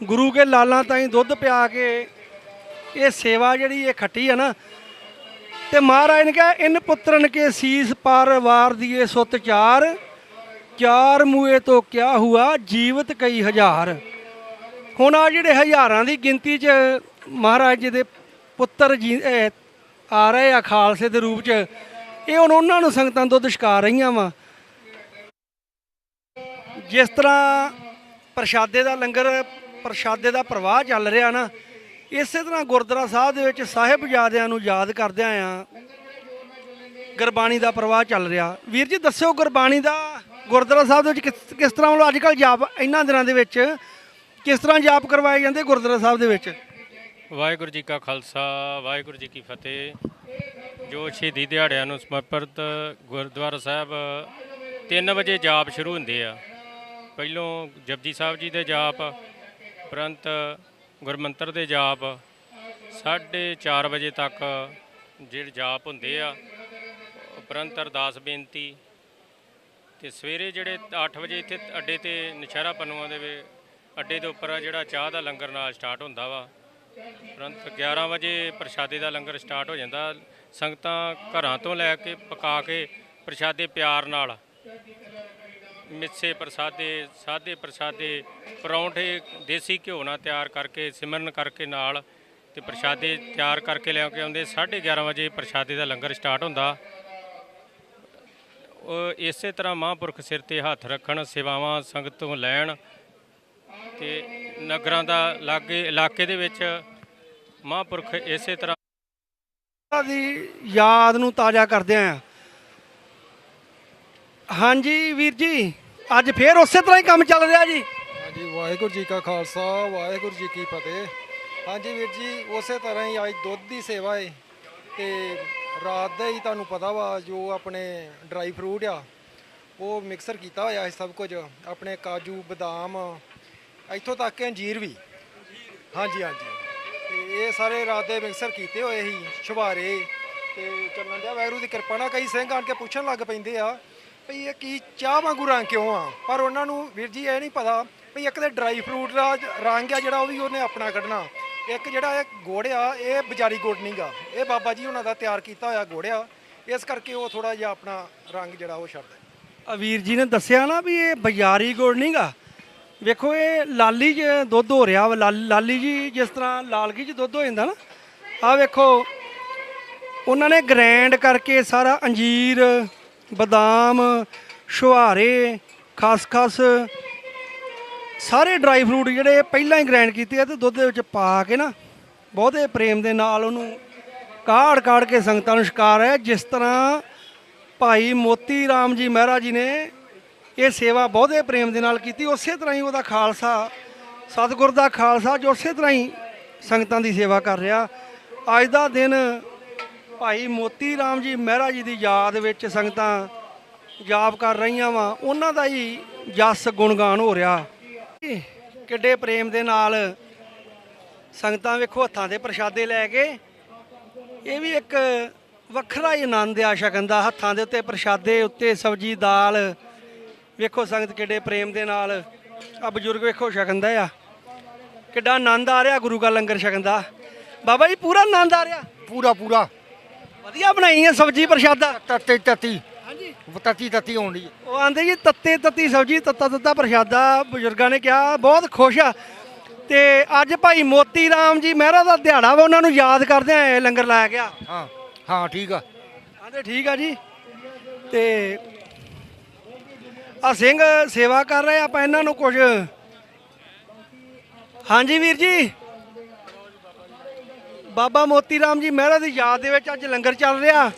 ਗੁਰੂ ਕੇ ਲਾਲਾਂ ਤਾਈਂ ਦੁੱਧ ਪਿਆ ਕੇ ਇਹ ਸੇਵਾ ਜਿਹੜੀ ਇਹ ਖੱਟੀ ਆ ਨਾ, ਤੇ ਮਹਾਰਾਜ ਨੇ ਕਿਹਾ, ਇਨ ਪੁੱਤਰਨ ਕੇ ਸੀਸ ਪਰ ਵਾਰ ਦੀਏ ਸੁੱਤ ਚਾਰ ਚਾਰ ਮੂਏ ਤੋਂ ਕਿਆ ਹੁਆ ਜੀਵਤ ਕਈ ਹਜ਼ਾਰ। ਹੁਣ ਆ ਜਿਹੜੇ ਹਜ਼ਾਰਾਂ ਦੀ ਗਿਣਤੀ 'ਚ ਮਹਾਰਾਜ ਜੀ ਦੇ ਪੁੱਤਰ ਜੀ ਆ ਰਹੇ ਆ ਖਾਲਸੇ ਦੇ ਰੂਪ 'ਚ। ਇਹ ਹੁਣ ਉਹਨਾਂ ਨੂੰ ਸੰਗਤਾਂ ਦੁੱਧ ਛਕਾ ਰਹੀਆਂ ਵਾ। ਜਿਸ ਤਰ੍ਹਾਂ ਪ੍ਰਸ਼ਾਦੇ ਦਾ ਲੰਗਰ, ਪ੍ਰਸ਼ਾਦੇ ਦਾ ਪ੍ਰਵਾਹ ਚੱਲ ਰਿਹਾ ਨਾ, ਇਸੇ ਤਰ੍ਹਾਂ ਗੁਰਦੁਆਰਾ ਸਾਹਿਬ ਦੇ ਵਿੱਚ ਸਾਹਿਬਜ਼ਾਦਿਆਂ ਨੂੰ ਯਾਦ ਕਰਦਿਆਂ ਆ ਗੁਰਬਾਣੀ ਦਾ ਪ੍ਰਵਾਹ ਚੱਲ ਰਿਹਾ। ਵੀਰ ਜੀ, ਦੱਸਿਓ ਗੁਰਬਾਣੀ ਦਾ ਗੁਰਦੁਆਰਾ ਸਾਹਿਬ ਦੇ ਵਿੱਚ ਕਿਸ ਕਿਸ ਤਰ੍ਹਾਂ ਵੱਲੋਂ ਅੱਜ ਕੱਲ੍ਹ ਜਾਪ ਇਹਨਾਂ ਦਿਨਾਂ ਦੇ ਵਿੱਚ ਕਿਸ ਤਰ੍ਹਾਂ ਜਾਪ ਕਰਵਾਏ ਜਾਂਦੇ ਗੁਰਦੁਆਰਾ ਸਾਹਿਬ ਦੇ ਵਿੱਚ? ਵਾਹਿਗੁਰੂ ਜੀ ਕਾ ਖਾਲਸਾ, ਵਾਹਿਗੁਰੂ ਜੀ ਕੀ ਫਤਿਹ। ਜੋ ਸ਼ਹੀਦੀ ਦਿਹਾੜਿਆਂ ਨੂੰ ਸਮਰਪਿਤ ਗੁਰਦੁਆਰਾ ਸਾਹਿਬ 3 ਵਜੇ ਜਾਪ ਸ਼ੁਰੂ ਹੁੰਦੇ ਆ। ਪਹਿਲੋਂ ਜਪਜੀ ਸਾਹਿਬ ਜੀ ਦੇ ਜਾਪ ਉਪਰੰਤ ਗੁਰਮੰਤਰ ਦੇ ਜਾਪ 4:30 ਵਜੇ ਤੱਕ ਜਿਹੜੇ ਜਾਪ ਹੁੰਦੇ ਆ ਉਪਰੰਤ ਅਰਦਾਸ ਬੇਨਤੀ ਤੇ ਸਵੇਰੇ ਜਿਹੜੇ 8 ਵਜੇ ਇੱਥੇ ਅੱਡੇ ਤੇ ਨਸ਼ਹਿਰਾ ਪੰਨੂਆਂ ਦੇ ਅੱਡੇ ਦੇ ਉੱਪਰ ਜਿਹੜਾ ਚਾਹ ਦਾ ਲੰਗਰ ਨਾਲ ਸਟਾਰਟ ਹੁੰਦਾ ਵਾ ਤੁਰੰਤ 11 ਵਜੇ ਪ੍ਰਸ਼ਾਦੇ ਦਾ ਲੰਗਰ ਸਟਾਰਟ ਹੋ ਜਾਂਦਾ। ਸੰਗਤਾਂ ਘਰਾਂ ਤੋਂ ਲੈ ਕੇ ਪਕਾ ਕੇ ਪ੍ਰਸ਼ਾਦੇ ਪਿਆਰ ਨਾਲ ਮਿੱਸੇ ਪ੍ਰਸਾਦੇ, ਸਾਦੇ ਪ੍ਰਸਾਦੇ, ਪਰੌਂਠੇ, ਦੇਸੀ ਘਿਓ ਨਾਲ ਤਿਆਰ ਕਰਕੇ, ਸਿਮਰਨ ਕਰਕੇ ਨਾਲ ਤੇ ਪ੍ਰਸ਼ਾਦੇ ਤਿਆਰ ਕਰਕੇ ਲੈ ਕੇ ਆਉਂਦੇ। 11:30 ਵਜੇ ਪ੍ਰਸ਼ਾਦੇ ਦਾ ਲੰਗਰ ਸਟਾਰਟ ਹੁੰਦਾ। ਇਸੇ ਤਰ੍ਹਾਂ ਮਹਾਂਪੁਰਖ ਸਿਰ ਤੇ ਹੱਥ ਰੱਖਣ, ਸੇਵਾਵਾਂ ਸੰਗਤ ਤੋਂ ਲੈਣ ਤੇ ਨਗਰਾਂ ਦਾ ਲਾਗੇ ਇਲਾਕੇ ਦੇ ਵਿੱਚ ਮਹਾਂਪੁਰਖ ਇਸੇ ਤਰ੍ਹਾਂ ਦੀ ਯਾਦ ਨੂੰ ਤਾਜ਼ਾ ਕਰਦੇ ਆ। ਹਾਂਜੀ ਵੀਰ ਜੀ ਅੱਜ ਫੇਰ ਉਸੇ ਤਰ੍ਹਾਂ ਹੀ ਕੰਮ ਚੱਲ ਰਿਹਾ ਜੀ। ਹਾਂਜੀ ਵਾਹਿਗੁਰੂ ਜੀ ਕਾ ਖਾਲਸਾ ਵਾਹਿਗੁਰੂ ਜੀ ਕੀ ਫਤਿਹ। ਹਾਂਜੀ ਵੀਰ ਜੀ ਉਸੇ ਤਰ੍ਹਾਂ ਹੀ ਅੱਜ ਦੁੱਧ ਦੀ ਸੇਵਾ ਹੈ ਤੇ ਰਾਤ ਦਾ ਹੀ ਤੁਹਾਨੂੰ ਪਤਾ ਵਾ ਜੋ ਆਪਣੇ ਡਰਾਈ ਫਰੂਟ ਆ ਉਹ ਮਿਕਸਰ ਕੀਤਾ ਹੋਇਆ ਹੈ ਸਭ ਕੁਝ। ਆਪਣੇ ਕਾਜੂ ਬਦਾਮ ਇੱਥੋਂ ਤੱਕ ਕਿ ਅੰਜੀਰ ਵੀ। ਹਾਂਜੀ ਹਾਂਜੀ। ਤੇ ਇਹ ਸਾਰੇ ਰਾਤ ਦੇ ਮਿਕਸਰ ਕੀਤੇ ਹੋਏ ਸੀ ਛੁਹਾਰੇ ਤੇ ਚੱਲਣ ਦਿਆ। ਵੈਰੂ ਦੀ ਕਿਰਪਾ ਨਾਲ ਕਈ ਸਿੰਘ ਆਣ ਕੇ ਪੁੱਛਣ ਲੱਗ ਪੈਂਦੇ ਆ ਭਈ ਇਹ ਕੀ ਚਾਹ ਵਾਂਗੂ ਰੰਗ ਕਿਉਂ ਆ? ਪਰ ਉਹਨਾਂ ਨੂੰ ਵੀਰ ਜੀ ਇਹ ਨਹੀਂ ਪਤਾ ਭਈ ਇੱਕ ਤੇ ਡਰਾਈ ਫਰੂਟ ਦਾ ਰੰਗ ਆ ਜਿਹੜਾ ਉਹ ਵੀ ਉਹਨੇ ਆਪਣਾ ਕੱਢਣਾ। ਇੱਕ ਜਿਹੜਾ ਇਹ ਗੁੜ ਆ, ਇਹ ਬਜ਼ਾਰੀ ਗੁੜ ਨਹੀਂਗਾ ਇਹ ਬਾਬਾ ਜੀ ਉਹਨਾਂ ਦਾ ਤਿਆਰ ਕੀਤਾ ਹੋਇਆ ਗੁੜ ਆ। ਇਸ ਕਰਕੇ ਉਹ ਥੋੜਾ ਜਿਹਾ ਆਪਣਾ ਰੰਗ ਜਿਹੜਾ ਉਹ ਛੱਡਦਾ। ਵੀਰ ਜੀ ਨੇ ਦੱਸਿਆ ਨਾ ਵੀ ਇਹ ਬਾਜ਼ਾਰੀ ਗੁੜ ਨਹੀਂਗਾ ਵੇਖੋ, ਇਹ ਲਾਲੀ 'ਚ ਦੁੱਧ ਹੋ ਰਿਹਾ ਵਾ, ਲਾਲ- ਲਾਲੀ ਜੀ ਜਿਸ ਤਰ੍ਹਾਂ ਲਾਲਗੀ 'ਚ ਦੁੱਧ ਹੋ ਜਾਂਦਾ ਨਾ, ਆਹ ਵੇਖੋ, ਉਹਨਾਂ ਨੇ ਗ੍ਰੈਂਡ ਕਰਕੇ ਸਾਰਾ ਅੰਜੀਰ, ਬਦਾਮ ਛੁਹਾਰੇ ਖਸਖਸ, ਸਾਰੇ ਡਰਾਈ ਫਰੂਟ ਜਿਹੜੇ ਪਹਿਲਾਂ ਹੀ ਗ੍ਰੈਂਡ ਕੀਤੇ ਆ ਤੇ ਦੁੱਧ ਦੇ ਵਿੱਚ ਪਾ ਕੇ ਨਾ, ਬਹੁਤੇ ਪ੍ਰੇਮ ਦੇ ਨਾਲ ਉਹਨੂੰ ਕਾੜ ਕਾੜ ਕੇ ਸੰਗਤਾਂ ਨੂੰ ਸ਼ਿਕਾਰ ਹੈ। ਜਿਸ ਤਰ੍ਹਾਂ ਭਾਈ ਮੋਤੀ ਰਾਮ ਜੀ ਮਹਿਰਾ ਜੀ ਨੇ ਇਹ ਸੇਵਾ ਬਹੁਤੇ ਪ੍ਰੇਮ ਦੇ ਨਾਲ ਕੀਤੀ, ਉਸੇ ਤਰ੍ਹਾਂ ਹੀ ਉਹਦਾ ਖਾਲਸਾ, ਸਤਿਗੁਰ ਦਾ ਖਾਲਸਾ, ਜੋ ਉਸੇ ਤਰ੍ਹਾਂ ਹੀ ਸੰਗਤਾਂ ਦੀ ਸੇਵਾ ਕਰ ਰਿਹਾ। ਅੱਜ ਦਾ ਦਿਨ ਭਾਈ ਮੋਤੀ ਰਾਮ ਜੀ ਮਹਿਰਾ ਜੀ ਦੀ ਯਾਦ ਵਿੱਚ ਸੰਗਤਾਂ ਜਾਪ ਕਰ ਰਹੀਆਂ ਵਾ। ਉਹਨਾਂ ਦਾ ਹੀ ਜਸ ਗੁਣਗਾਨ ਹੋ ਰਿਹਾ। ਕਿੱਡੇ ਪ੍ਰੇਮ ਦੇ ਨਾਲ ਸੰਗਤਾਂ ਵੇਖੋ ਹੱਥਾਂ ਦੇ ਪ੍ਰਸ਼ਾਦੇ ਲੈ ਕੇ, ਇਹ ਵੀ ਇੱਕ ਵੱਖਰਾ ਹੀ ਆਨੰਦ ਆ ਛਕਣ ਦਾ। ਹੱਥਾਂ ਦੇ ਉੱਤੇ ਪ੍ਰਸ਼ਾਦੇ, ਉੱਤੇ ਸਬਜੀ, ਦਾਲ ਵੇਖੋ ਸੰਗਤ ਕਿੱਡੇ ਪ੍ਰੇਮ ਦੇ ਨਾਲ ਆ ਬਜ਼ੁਰਗ ਵੇਖੋ ਛਕਣ ਦਾ ਆ। ਕਿੱਡਾ ਆਨੰਦ ਆ ਰਿਹਾ ਗੁਰੂ ਕਾ ਲੰਗਰ ਛਕਣ ਦਾ। ਬਾਬਾ ਜੀ ਪੂਰਾ ਆਨੰਦ ਆ ਰਿਹਾ। ਪੂਰਾ ਪੂਰਾ। ਵਧੀਆ ਬਣਾਈ ਹੈ ਸਬਜੀ ਪ੍ਰਸ਼ਾਦਾ। ਤੱਤੀ ਤੱਤੀ। ਹਾਂਜੀ। ਤੱਤੀ ਤੱਤੀ ਹੋਣ ਦੀ ਉਹ ਆਂਦੇ ਜੀ ਤੱਤੇ ਤੱਤੀ ਸਬਜੀ ਤੱਤਾ ਤੱਤਾ ਪ੍ਰਸ਼ਾਦਾ ਬਜ਼ੁਰਗਾਂ ਨੇ ਕਿਹਾ ਬਹੁਤ ਖੁਸ਼ ਆ। ਤੇ ਅੱਜ ਭਾਈ ਮੋਤੀ ਰਾਮ ਜੀ ਮਹਿਰਾ ਦਾ ਦਿਹਾੜਾ ਵਾ ਉਹਨਾਂ ਨੂੰ ਯਾਦ ਕਰਦੇ ਆ ਲੰਗਰ ਲਾਇਆ ਗਿਆ। ਹਾਂ ਹਾਂ ਠੀਕ ਆ। ਆਂਦੇ ਠੀਕ ਆ ਜੀ। ਤੇ ਆ ਸਿੰਘ ਸੇਵਾ ਕਰ ਰਹੇ ਆਪਾਂ ਇਹਨਾਂ ਨੂੰ ਕੁਝ ਹਾਂਜੀ ਵੀਰ ਜੀ। ਬਾਬਾ ਮੋਤੀ ਰਾਮ ਜੀ ਮਹਿਰਾ ਦੀ ਯਾਦ ਦੇ ਵਿੱਚ ਅੱਜ ਲੰਗਰ ਚੱਲ ਰਿਹਾ।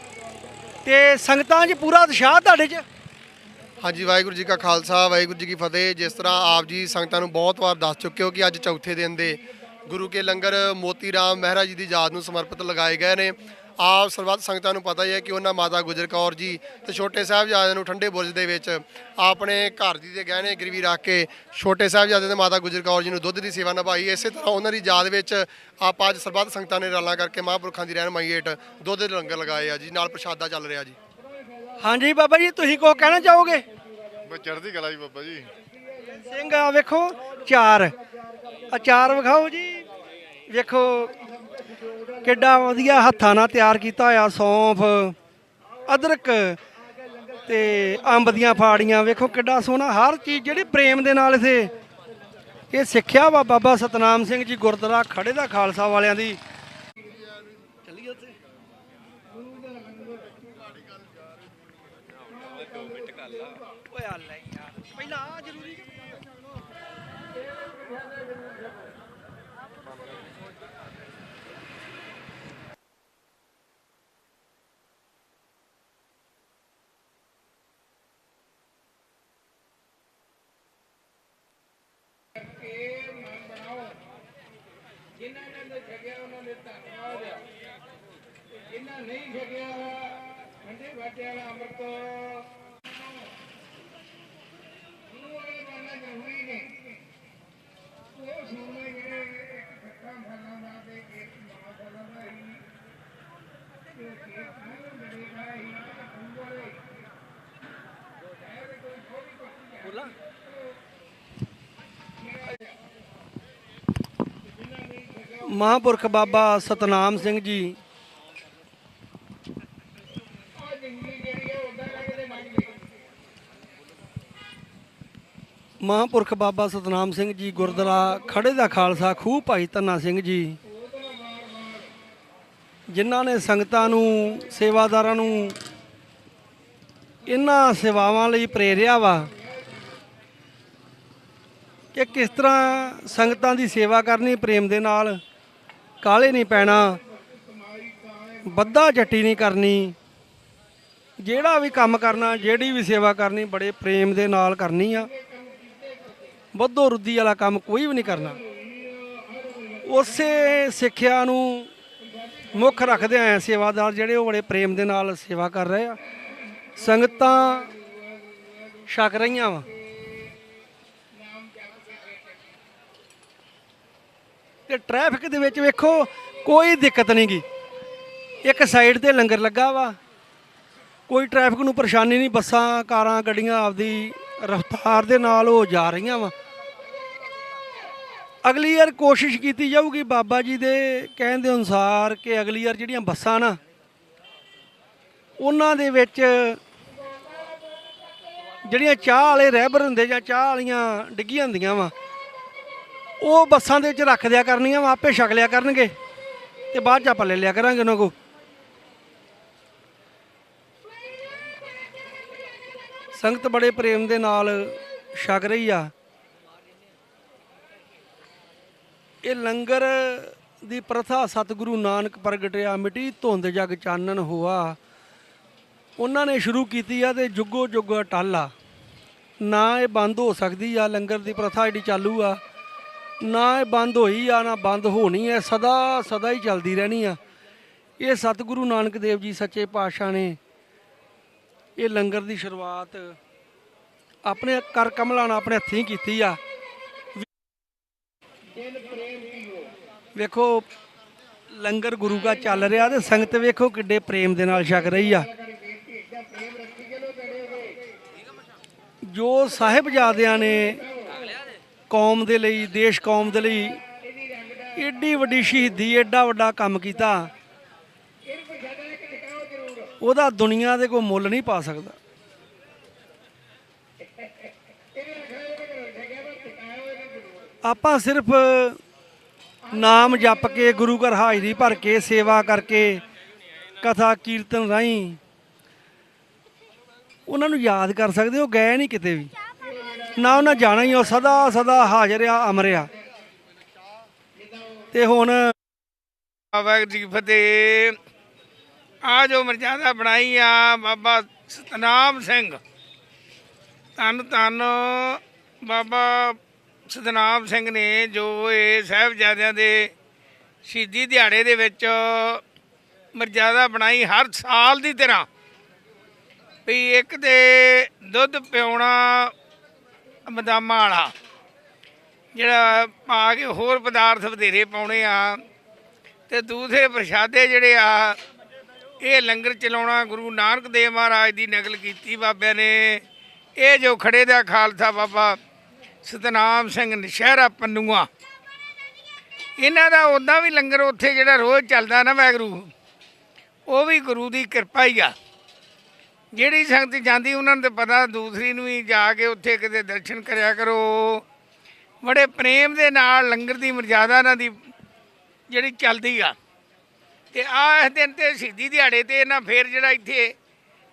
ਤੇ ਸੰਗਤਾਂ 'ਚ ਪੂਰਾ ਉਤਸ਼ਾਹ ਤੁਹਾਡੇ 'ਚ? ਹਾਂਜੀ, ਵਾਹਿਗੁਰੂ ਜੀ ਕਾ ਖਾਲਸਾ, ਵਾਹਿਗੁਰੂ ਜੀ ਕੀ ਫਤਿਹ। ਜਿਸ ਤਰ੍ਹਾਂ ਆਪ ਜੀ ਸੰਗਤਾਂ ਨੂੰ ਬਹੁਤ ਵਾਰ ਦੱਸ ਚੁੱਕੇ ਹੋ ਕਿ ਅੱਜ ਚੌਥੇ ਦਿਨ ਦੇ ਗੁਰੂ ਕੇ ਲੰਗਰ ਮੋਤੀ ਰਾਮ ਮਹਿਰਾ ਜੀ ਦੀ ਯਾਦ ਨੂੰ ਸਮਰਪਿਤ ਲਗਾਏ ਗਏ ਨੇ। ਆਪ ਸਰਬੱਤ ਸੰਗਤਾਂ ਨੂੰ ਪਤਾ ਹੀ ਹੈ ਕਿ ਉਹਨਾਂ ਮਾਤਾ ਗੁਜਰ ਕੌਰ ਜੀ ਤੇ ਛੋਟੇ ਸਾਹਿਬਜ਼ਾਦਿਆਂ ਨੂੰ ਠੰਡੇ ਬੁਰਜ ਦੇ ਵਿੱਚ ਆਪਣੇ ਘਰ ਦੀ ਦੇ ਗਹਿਣੇ ਗਿਰਵੀ ਰੱਖ ਕੇ ਛੋਟੇ ਸਾਹਿਬਜ਼ਾਦੇ ਤੇ ਮਾਤਾ ਗੁਜਰ ਕੌਰ ਜੀ ਨੂੰ ਦੁੱਧ ਦੀ ਸੇਵਾ ਨਿਭਾਈ। ਇਸੇ ਤਰ੍ਹਾਂ ਉਹਨਾਂ ਦੀ ਯਾਦ ਵਿੱਚ ਆਪਾਂ ਅੱਜ ਸਰਬੱਤ ਸੰਗਤਾਂ ਨੇ ਰਲਾਂ ਕਰਕੇ ਮਹਾਂਪੁਰਖਾਂ ਦੀ ਰਹਿਨਮਾਈ ਹੇਠ ਦੁੱਧ ਦੇ ਲੰਗਰ ਲਗਾਏ ਆ ਜੀ ਨਾਲ ਪ੍ਰਸ਼ਾਦਾ ਚੱਲ ਰਿਹਾ ਜੀ। ਹਾਂਜੀ ਬਾਬਾ ਜੀ ਤੁਸੀਂ ਕੋ ਕਹਿਣਾ ਚਾਹੋਗੇ? ਬਸ ਚੜ੍ਹਦੀ ਕਲਾ ਜੀ ਬਾਬਾ ਜੀ। ਸਿੰਘ ਆ ਵੇਖੋ ਚਾਰ। ਅਚਾਰ ਵਿਖਾਓ ਜੀ। ਵੇਖੋ ਕਿੱਡਾ ਵਧੀਆ ਹੱਥਾਂ ਨਾਲ ਤਿਆਰ ਕੀਤਾ ਹੋਇਆ ਸੌਂਫ, ਅਦਰਕ ਤੇ ਅੰਬ ਦੀਆਂ ਫਾੜੀਆਂ। ਵੇਖੋ ਕਿੱਡਾ ਸੋਹਣਾ, ਹਰ ਚੀਜ਼ ਜਿਹੜੀ ਪ੍ਰੇਮ ਦੇ ਨਾਲ ਇਥੇ। ਇਹ ਸਿੱਖਿਆ ਵਾ ਬਾਬਾ ਸਤਨਾਮ ਸਿੰਘ ਜੀ ਗੁਰਦੁਆਰਾ ਖੜੇ ਦਾ ਖਾਲਸਾ ਵਾਲਿਆਂ ਦੀ ਚੱਲੀਏ ਉੱਥੇ ਓਏ ਆ ਲੈ ਯਾਰ ਪਹਿਲਾਂ ਆ ਜ਼ਰੂਰੀ ਬੋਲਾਂ ਮਹਾਂਪੁਰਖ ਬਾਬਾ ਸਤਨਾਮ ਸਿੰਘ ਜੀ ਮਹਾਂਪੁਰਖ ਬਾਬਾ ਸਤਨਾਮ ਸਿੰਘ ਜੀ ਗੁਰਦੁਆਰਾ ਖੜੇ ਦਾ ਖਾਲਸਾ, ਖੂਹ ਭਾਈ ਧੰਨਾ ਸਿੰਘ ਜੀ। ਜਿਨ੍ਹਾਂ ਨੇ ਸੰਗਤਾਂ ਨੂੰ, ਸੇਵਾਦਾਰਾਂ ਨੂੰ ਇਹਨਾਂ ਸੇਵਾਵਾਂ ਲਈ ਪ੍ਰੇਰਿਆ ਵਾ ਕਿ ਕਿਸ ਤਰ੍ਹਾਂ ਸੰਗਤਾਂ ਦੀ ਸੇਵਾ ਕਰਨੀ ਪ੍ਰੇਮ ਦੇ ਨਾਲ, ਕਾਲੇ ਨਹੀਂ ਪੈਣਾ, ਬੱਧਾ ਜੱਟੀ ਨਹੀਂ ਕਰਨੀ, ਜਿਹੜਾ ਵੀ ਕੰਮ ਕਰਨਾ, ਜਿਹੜੀ ਵੀ ਸੇਵਾ ਕਰਨੀ, ਬੜੇ ਪ੍ਰੇਮ ਦੇ ਨਾਲ ਕਰਨੀ ਆ। ਵੱਧੋ ਰੁੱਦੀ ਵਾਲਾ ਕੰਮ ਕੋਈ ਵੀ ਨਹੀਂ ਕਰਨਾ। ਉਸੇ ਸਿੱਖਿਆ ਨੂੰ ਮੁੱਖ ਰੱਖਦੇ ਆਏ ਸੇਵਾਦਾਰ ਜਿਹੜੇ ਉਹ ਬੜੇ ਪ੍ਰੇਮ ਦੇ ਨਾਲ ਸੇਵਾ ਕਰ ਰਹੇ ਆ। ਸੰਗਤਾਂ ਛਕ ਰਹੀਆਂ ਵਾ। ਤੇ ਟ੍ਰੈਫਿਕ ਦੇ ਵਿੱਚ ਵੇਖੋ, ਕੋਈ ਦਿੱਕਤ ਨਹੀਂ ਗੀ। ਇੱਕ ਸਾਈਡ ਤੇ ਲੰਗਰ ਲੱਗਾ ਵਾ। ਕੋਈ ਟ੍ਰੈਫਿਕ ਨੂੰ ਪਰੇਸ਼ਾਨੀ ਨਹੀਂ, ਬੱਸਾਂ, ਕਾਰਾਂ, ਗੱਡੀਆਂ ਆਪਦੀ ਰਫ਼ਤਾਰ ਦੇ ਨਾਲ ਉਹ ਜਾ ਰਹੀਆਂ ਵਾ। ਅਗਲੀ ਵਾਰ ਕੋਸ਼ਿਸ਼ ਕੀਤੀ ਜਾਊਗੀ ਬਾਬਾ ਜੀ ਦੇ ਕਹਿਣ ਦੇ ਅਨੁਸਾਰ ਕਿ ਅਗਲੀ ਵਾਰ ਜਿਹੜੀਆਂ ਬੱਸਾਂ ਨਾ, ਉਹਨਾਂ ਦੇ ਵਿੱਚ ਜਿਹੜੀਆਂ ਚਾਹ ਵਾਲੇ ਰਹਿਬਰ ਹੁੰਦੇ ਜਾਂ ਚਾਹ ਵਾਲੀਆਂ ਡਿੱਗੀਆਂ ਹੁੰਦੀਆਂ ਵਾ, ਉਹ ਬੱਸਾਂ ਦੇ ਵਿੱਚ ਰੱਖ ਦਿਆ ਕਰਨੀਆਂ ਵਾ, ਆਪੇ ਛਕ ਲਿਆ ਕਰਨਗੇ ਤੇ ਬਾਅਦ ਚ ਆਪਾਂ ਲੈ ਲਿਆ ਕਰਾਂਗੇ ਉਹਨਾਂ ਕੋ ਸੰਗਤ ਬੜੇ ਪ੍ਰੇਮ ਦੇ ਨਾਲ ਛਕ ਰਹੀ ਆ। ਇਹ ਲੰਗਰ ਦੀ ਪ੍ਰਥਾ ਸਤਿਗੁਰੂ ਨਾਨਕ ਪ੍ਰਗਟਿਆ ਮਿਟੀ ਧੁੰਦ ਜਗ ਚਾਨਣ ਹੋਆ। ਉਹਨਾਂ ਨੇ ਸ਼ੁਰੂ ਕੀਤੀ ਆ ਤੇ ਜੁਗੋ ਜੁਗ ਅਟੱਲ ਆ। ਨਾ ਇਹ ਬੰਦ ਹੋ ਸਕਦੀ ਆ ਲੰਗਰ ਦੀ ਪ੍ਰਥਾ ਜਿਹੜੀ ਚਾਲੂ ਆ। ਨਾ ਇਹ ਬੰਦ ਹੋਈ ਆ, ਨਾ ਬੰਦ ਹੋਣੀ ਹੈ ਸਦਾ ਸਦਾ ਹੀ ਚੱਲਦੀ ਰਹਿਣੀ ਆ। ਇਹ ਸਤਿਗੁਰੂ ਨਾਨਕ ਦੇਵ ਜੀ ਸੱਚੇ ਪਾਤਸ਼ਾਹ ਨੇ ਇਹ ਲੰਗਰ ਦੀ ਸ਼ੁਰੂਆਤ ਆਪਣੇ ਕਰ ਕਮਲਾਂ ਨਾਲ ਆਪਣੇ ਹੱਥੀਂ ਕੀਤੀ ਆ। ਵੇਖੋ, ਲੰਗਰ ਗੁਰੂ ਦਾ ਚੱਲ ਰਿਹਾ ਤੇ ਸੰਗਤ ਵੇਖੋ ਕਿੱਡੇ ਪ੍ਰੇਮ ਦੇ ਨਾਲ ਛਕ ਰਹੀ ਆ। ਜੋ ਸਾਹਿਬਜ਼ਾਦਿਆਂ ਨੇ ਕੌਮ ਦੇ ਲਈ, ਦੇਸ਼ ਕੌਮ ਦੇ ਲਈ ਏਡੀ ਵੱਡੀ ਸ਼ਹੀਦੀ, ਏਡਾ ਵੱਡਾ ਕੰਮ ਕੀਤਾ, ਉਹਦਾ ਦੁਨੀਆ ਦੇ ਕੋਈ ਮੁੱਲ ਨਹੀਂ ਪਾ ਸਕਦਾ। ਆਪਾਂ ਸਿਰਫ ਨਾਮ ਜਪ ਕੇ ਗੁਰੂ ਘਰ ਹਾਜ਼ਰੀ ਭਰ ਕੇ ਸੇਵਾ ਕਰਕੇ, ਕਥਾ ਕੀਰਤਨ ਰਾਹੀਂ ਉਹਨਾਂ ਨੂੰ ਯਾਦ ਕਰ ਸਕਦੇ ਉਹ ਗਏ ਨਹੀਂ ਕਿਤੇ ਵੀ? ਨਾ ਉਹਨਾਂ ਜਾਣਾ ਹੀ ਉਹ ਸਦਾ ਸਦਾ ਹਾਜ਼ਰ ਆ, ਅਮਰ ਆ। ਤੇ ਹੁਣ ਵਾਹਿਗੁਰੂ ਜੀ ਫਤਿਹ। ਆ ਜੋ ਮਰਜ਼ਾਦਾ ਬਣਾਈ ਆ, ਬਾਬਾ ਸਤਨਾਮ ਸਿੰਘ। ਧੰਨ ਧੰਨ, ਬਾਬਾ ਸਤਨਾਮ ਸਿੰਘ ਨੇ ਜੋ ਇਹ ਸਾਹਿਬਜ਼ਾਦਿਆਂ ਦੇ ਸ਼ਹੀਦੀ ਦਿਹਾੜੇ ਦੇ ਵਿੱਚ ਮਰਜ਼ਾਦਾ ਬਣਾਈ ਹਰ ਸਾਲ ਦੀ ਤਰ੍ਹਾਂ ਵੀ ਇੱਕ ਤੇ ਦੁੱਧ ਪਿਉਣਾ ਬਦਾਮਾਂ ਵਾਲਾ, ਜਿਹੜਾ ਪਾ ਕੇ ਹੋਰ ਪਦਾਰਥ ਵਧੇਰੇ ਪਾਉਣੇ ਆ, ਤੇ ਦੂਸਰੇ ਪ੍ਰਸ਼ਾਦੇ ਜਿਹੜੇ ਆ, ਇਹ ਲੰਗਰ ਚਲਾਉਣਾ ਗੁਰੂ ਨਾਨਕ ਦੇਵ ਮਹਾਰਾਜ ਦੀ ਨਕਲ ਕੀਤੀ ਬਾਬਿਆਂ ਨੇ, ਇਹ ਜੋ ਖੜੇ ਦਾ ਖਾਲਸਾ ਬਾਬਾ ਸਤਨਾਮ ਸਿੰਘ ਨਸ਼ਹਿਰਾ ਪੰਨੂਆ। ਇਹਨਾਂ ਦਾ ਉਦਾਂ ਵੀ ਲੰਗਰ ਉੱਥੇ ਜਿਹੜਾ ਰੋਜ਼ ਚੱਲਦਾ ਨਾ ਵੈਗਰੂ ਉਹ ਵੀ ਗੁਰੂ ਦੀ ਕਿਰਪਾ ਹੀ ਆ। ਜਿਹੜੀ ਸੰਗਤ ਜਾਂਦੀ, ਉਹਨਾਂ ਨੂੰ ਤੇ ਪਤਾ, ਦੂਸਰੀ ਨੂੰ ਵੀ ਜਾ ਕੇ ਉੱਥੇ ਕਿਤੇ ਦਰਸ਼ਨ ਕਰਿਆ ਕਰੋ। ਬੜੇ ਪ੍ਰੇਮ ਦੇ ਨਾਲ ਲੰਗਰ ਦੀ ਮਰਜ਼ਾਦਾ ਇਹਨਾਂ ਦੀ ਜਿਹੜੀ ਚੱਲਦੀ ਆ। ਤੇ ਆ ਇਸ ਦਿਨ ਤੇ ਸ਼ਹੀਦੀ ਦਿਹਾੜੇ ਤੇ ਇਹਨਾਂ ਫੇਰ ਜਿਹੜਾ ਇੱਥੇ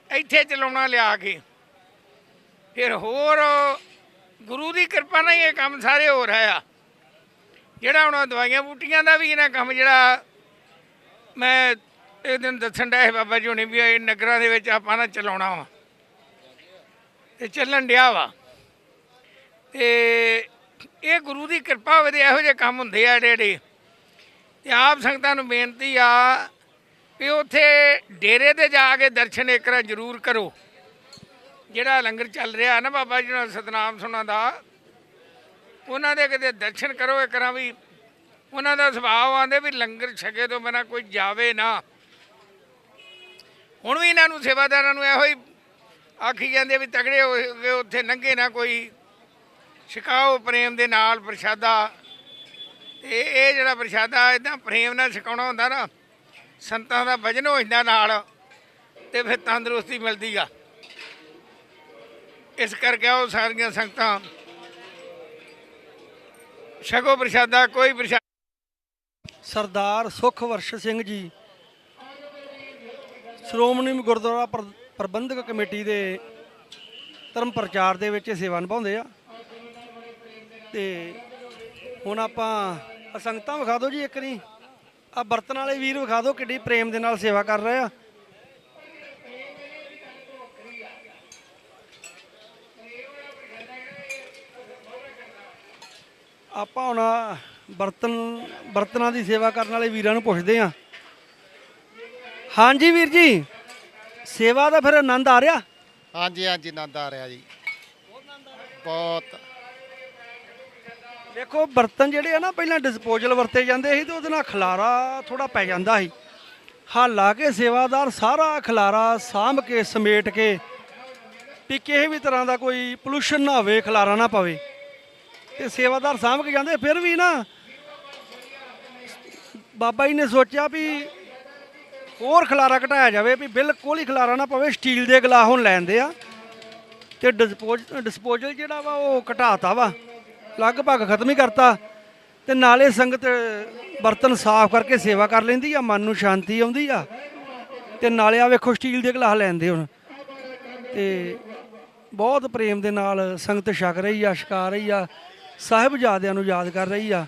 ਇੱਥੇ ਚਲਾਉਣਾ ਲਿਆ ਕੇ। ਫਿਰ ਹੋਰ ਗੁਰੂ ਦੀ ਕਿਰਪਾ ਨਾਲ ਹੀ ਇਹ ਕੰਮ ਸਾਰੇ ਹੋ ਰਿਹਾ ਆ। ਜਿਹੜਾ ਹੁਣ ਦਵਾਈਆਂ ਬੂਟੀਆਂ ਦਾ ਵੀ ਇਹਨਾਂ ਕੰਮ ਜਿਹੜਾ ਮੈਂ ਇਹ ਦਿਨ ਦੱਸਣ ਡਿਆ ਸੀ ਬਾਬਾ ਜੀ ਹੁਣੇ ਵੀ ਇਹ ਨਗਰਾਂ ਦੇ ਵਿੱਚ ਆਪਾਂ ਨਾ ਚਲਾਉਣਾ ਵਾ। ਤੇ ਚੱਲਣ ਡਿਆ ਵਾ। ਤੇ ਇਹ ਗੁਰੂ ਦੀ ਕਿਰਪਾ ਹੋਵੇ ਤੇ ਇਹੋ ਜਿਹੇ ਕੰਮ ਹੁੰਦੇ ਆ ਜਿਹੜੇ। ਤੇ ਆਪ ਸੰਗਤਾਂ ਨੂੰ ਬੇਨਤੀ ਆ ਵੀ ਉੱਥੇ ਡੇਰੇ ਤੇ ਜਾ ਕੇ ਦਰਸ਼ਨ ਇੱਕ ਵਾਰ ਜ਼ਰੂਰ ਕਰੋ। ਜਿਹੜਾ ਲੰਗਰ ਚੱਲ ਰਿਹਾ ਨਾ ਬਾਬਾ ਜੀ ਦਾ ਸਤਨਾਮ ਸੁਣਾ ਦਾ, ਉਹਨਾਂ ਦੇ ਕਿਤੇ ਦਰਸ਼ਨ ਕਰੋ, ਇੱਕ ਵਾਰ ਵੀ ਉਹਨਾਂ ਦਾ ਸੁਭਾਅ ਆਂਦੇ ਵੀ ਲੰਗਰ ਛਕੇ ਤੋਂ ਬਿਨਾ ਕੋਈ ਜਾਵੇ ਨਾ। ਹੁਣ ਵੀ ਇਹਨਾਂ ਨੂੰ ਸੇਵਾਦਾਰਾਂ ਨੂੰ ਇਹੋ ਹੀ ਆਖੀ ਜਾਂਦੇ ਵੀ ਤਗੜੇ ਹੋ ਗਏ ਉੱਥੇ ਲੰਘੇ ਨਾ ਕੋਈ, ਛਕਾਓ ਪ੍ਰੇਮ ਦੇ ਨਾਲ ਪ੍ਰਸ਼ਾਦਾ। ਇਹ ਇਹ ਜਿਹੜਾ ਪ੍ਰਸ਼ਾਦਾ ਇਦਾਂ ਪ੍ਰੇਮ ਨਾਲ ਛਕਾਉਣਾ ਹੁੰਦਾ ਨਾ, ਸੰਤਾਂ ਦਾ ਵਜਨ ਹੋ ਜਾਂਦਾ ਨਾਲ, ਤੇ ਫਿਰ ਤੰਦਰੁਸਤੀ ਮਿਲਦੀ ਆ। ਇਸ ਕਰਕੇ ਉਹ ਸਾਰੀਆਂ ਸੰਗਤਾਂ। ਸ਼ਗੋ ਪ੍ਰਸ਼ਾਦਾ, ਕੋਈ ਪ੍ਰਸ਼ਾਦਾ। ਸਰਦਾਰ ਸੁਖ ਵਰਸ਼ ਸਿੰਘ ਜੀ, ਸ਼੍ਰੋਮਣੀ ਗੁਰਦੁਆਰਾ ਪ੍ਰ- ਪ੍ਰਬੰਧਕ ਕਮੇਟੀ ਦੇ ਧਰਮ ਪ੍ਰਚਾਰ ਦੇ ਵਿੱਚ ਸੇਵਾ ਨਿਭਾਉਂਦੇ ਆ। ਤੇ ਹੁਣ ਆਪਾਂ ਸੰਗਤਾਂ ਵਿਖਾ ਦਿਓ ਜੀ ਇੱਕ ਨਹੀਂ ਆ ਬਰਤਨ ਵਾਲੇ ਵੀਰ ਵਿਖਾ ਦਿਓ ਕਿੱਡੀ ਪ੍ਰੇਮ ਦੇ ਨਾਲ ਸੇਵਾ ਕਰ ਰਹੇ ਆ। ਆਪਾਂ ਹੁਣ ਬਰਤਨ ਬਰਤਨਾਂ ਦੀ ਸੇਵਾ ਕਰਨ ਵਾਲੇ ਵੀਰਾਂ ਨੂੰ ਪੁੱਛਦੇ ਹਾਂ। ਹਾਂਜੀ ਵੀਰ ਜੀ ਸੇਵਾ ਦਾ ਫਿਰ ਆਨੰਦ ਆ ਰਿਹਾ? ਹਾਂਜੀ ਹਾਂਜੀ ਆਨੰਦ ਆ ਰਿਹਾ ਜੀ। ਬਹੁਤ ਦੇਖੋ ਬਰਤਨ ਜਿਹੜੇ ਆ ਨਾ ਪਹਿਲਾਂ ਡਿਸਪੋਜ਼ਲ ਵਰਤੇ ਜਾਂਦੇ ਸੀ ਤੇ ਉਹਦੇ ਨਾਲ ਖਲਾਰਾ ਥੋੜਾ ਪੈ ਜਾਂਦਾ ਸੀ। ਹਾਲਾਂਕਿ ਸੇਵਾਦਾਰ ਸਾਰਾ ਖਲਾਰਾ ਸਾਂਭ ਕੇ ਸਮੇਟ ਕੇ ਵੀ ਕਿਸੇ ਵੀ ਤਰ੍ਹਾਂ ਦਾ ਕੋਈ ਪੋਲੂਸ਼ਨ ਨਾ ਹੋਵੇ ਖਲਾਰਾ ਨਾ ਪਵੇ। ਤੇ ਸੇਵਾਦਾਰ ਸਾਂਭ ਕੇ ਜਾਂਦੇ, ਫਿਰ ਵੀ ਨਾ ਬਾਬਾ ਜੀ ਨੇ ਸੋਚਿਆ ਵੀ ਹੋਰ ਖਲਾਰਾ ਘਟਾਇਆ ਜਾਵੇ, ਵੀ ਬਿਲਕੁਲ ਹੀ ਖਲਾਰਾ ਨਾ ਪਵੇ, ਸਟੀਲ ਦੇ ਗਲਾਸ ਹੁਣ ਲੈਂਦੇ ਆ। ਤੇ ਡਿਸਪੋਜ਼ ਡਿਸਪੋਜ਼ਲ ਜਿਹੜਾ ਵਾ, ਉਹ ਘਟਾਤਾ ਵਾ, ਲਗਭਗ ਖਤਮ ਹੀ ਕਰਤਾ। ਤੇ ਨਾਲੇ ਸੰਗਤ ਬਰਤਨ ਸਾਫ਼ ਕਰਕੇ ਸੇਵਾ ਕਰ ਲੈਂਦੀ ਆ, ਮਨ ਨੂੰ ਸ਼ਾਂਤੀ ਆਉਂਦੀ ਆ। ਤੇ ਨਾਲੇ ਆ ਵੇਖੋ, ਸਟੀਲ ਦੇ ਗਲਾਸ ਲੈਂਦੇ ਹੁਣ। ਤੇ ਬਹੁਤ ਪ੍ਰੇਮ ਦੇ ਨਾਲ ਸੰਗਤ ਛਕ ਰਹੀ ਆ, ਛਕਾ ਰਹੀ ਆ। ਸਾਹਿਬਜ਼ਾਦਿਆਂ ਨੂੰ ਯਾਦ ਕਰ ਰਹੀ ਆ।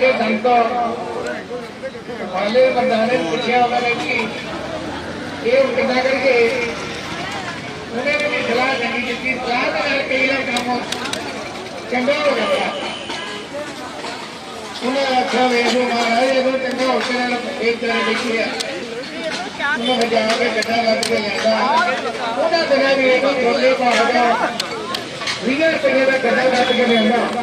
ਕੇ ਜਨਤਾ ਹਾਲੇ ਮਰਦਾਨੇ ਨੂੰ ਪੁੱਛਿਆ ਉਹਨਾਂ ਨੇ ਕਿ ਇਹ ਕਿੰਨਾ ਕਰਕੇ ਉਹਨੇ ਵੀ ਸਲਾਹ ਦਿੱਤੀ ਕਿ ਸਲਾਹ ਨਾਲ ਕਈ ਵਾਰ ਕੰਮ ਚੰਗਾ ਹੋ ਜਾਂਦਾ ਉਹਨੇ ਆਖਿਆ ਵੇਖੋ ਮਹਾਰਾਜ, ਇਹਨੂੰ ਚੰਗਾ ਹੋ ਕੇ ਨਾਲ ਇਹ ਤਰ੍ਹਾਂ ਦੇਖਿਆ ਉਹਨੂੰ ਹਜਾ ਕੇ ਗੱਡਾ ਲੱਗ ਕੇ ਲੈਂਦਾ ਉਹਨਾਂ ਦਿਨਾਂ ਵੀ ਇਹਨੂੰ ਥੋਲੇ ਪਾ ਗਿਆ ਵੀਰ ਸਿੰਘ ਦਾ ਗੱਡਾ ਲੱਗ ਕੇ ਲੈਂਦਾ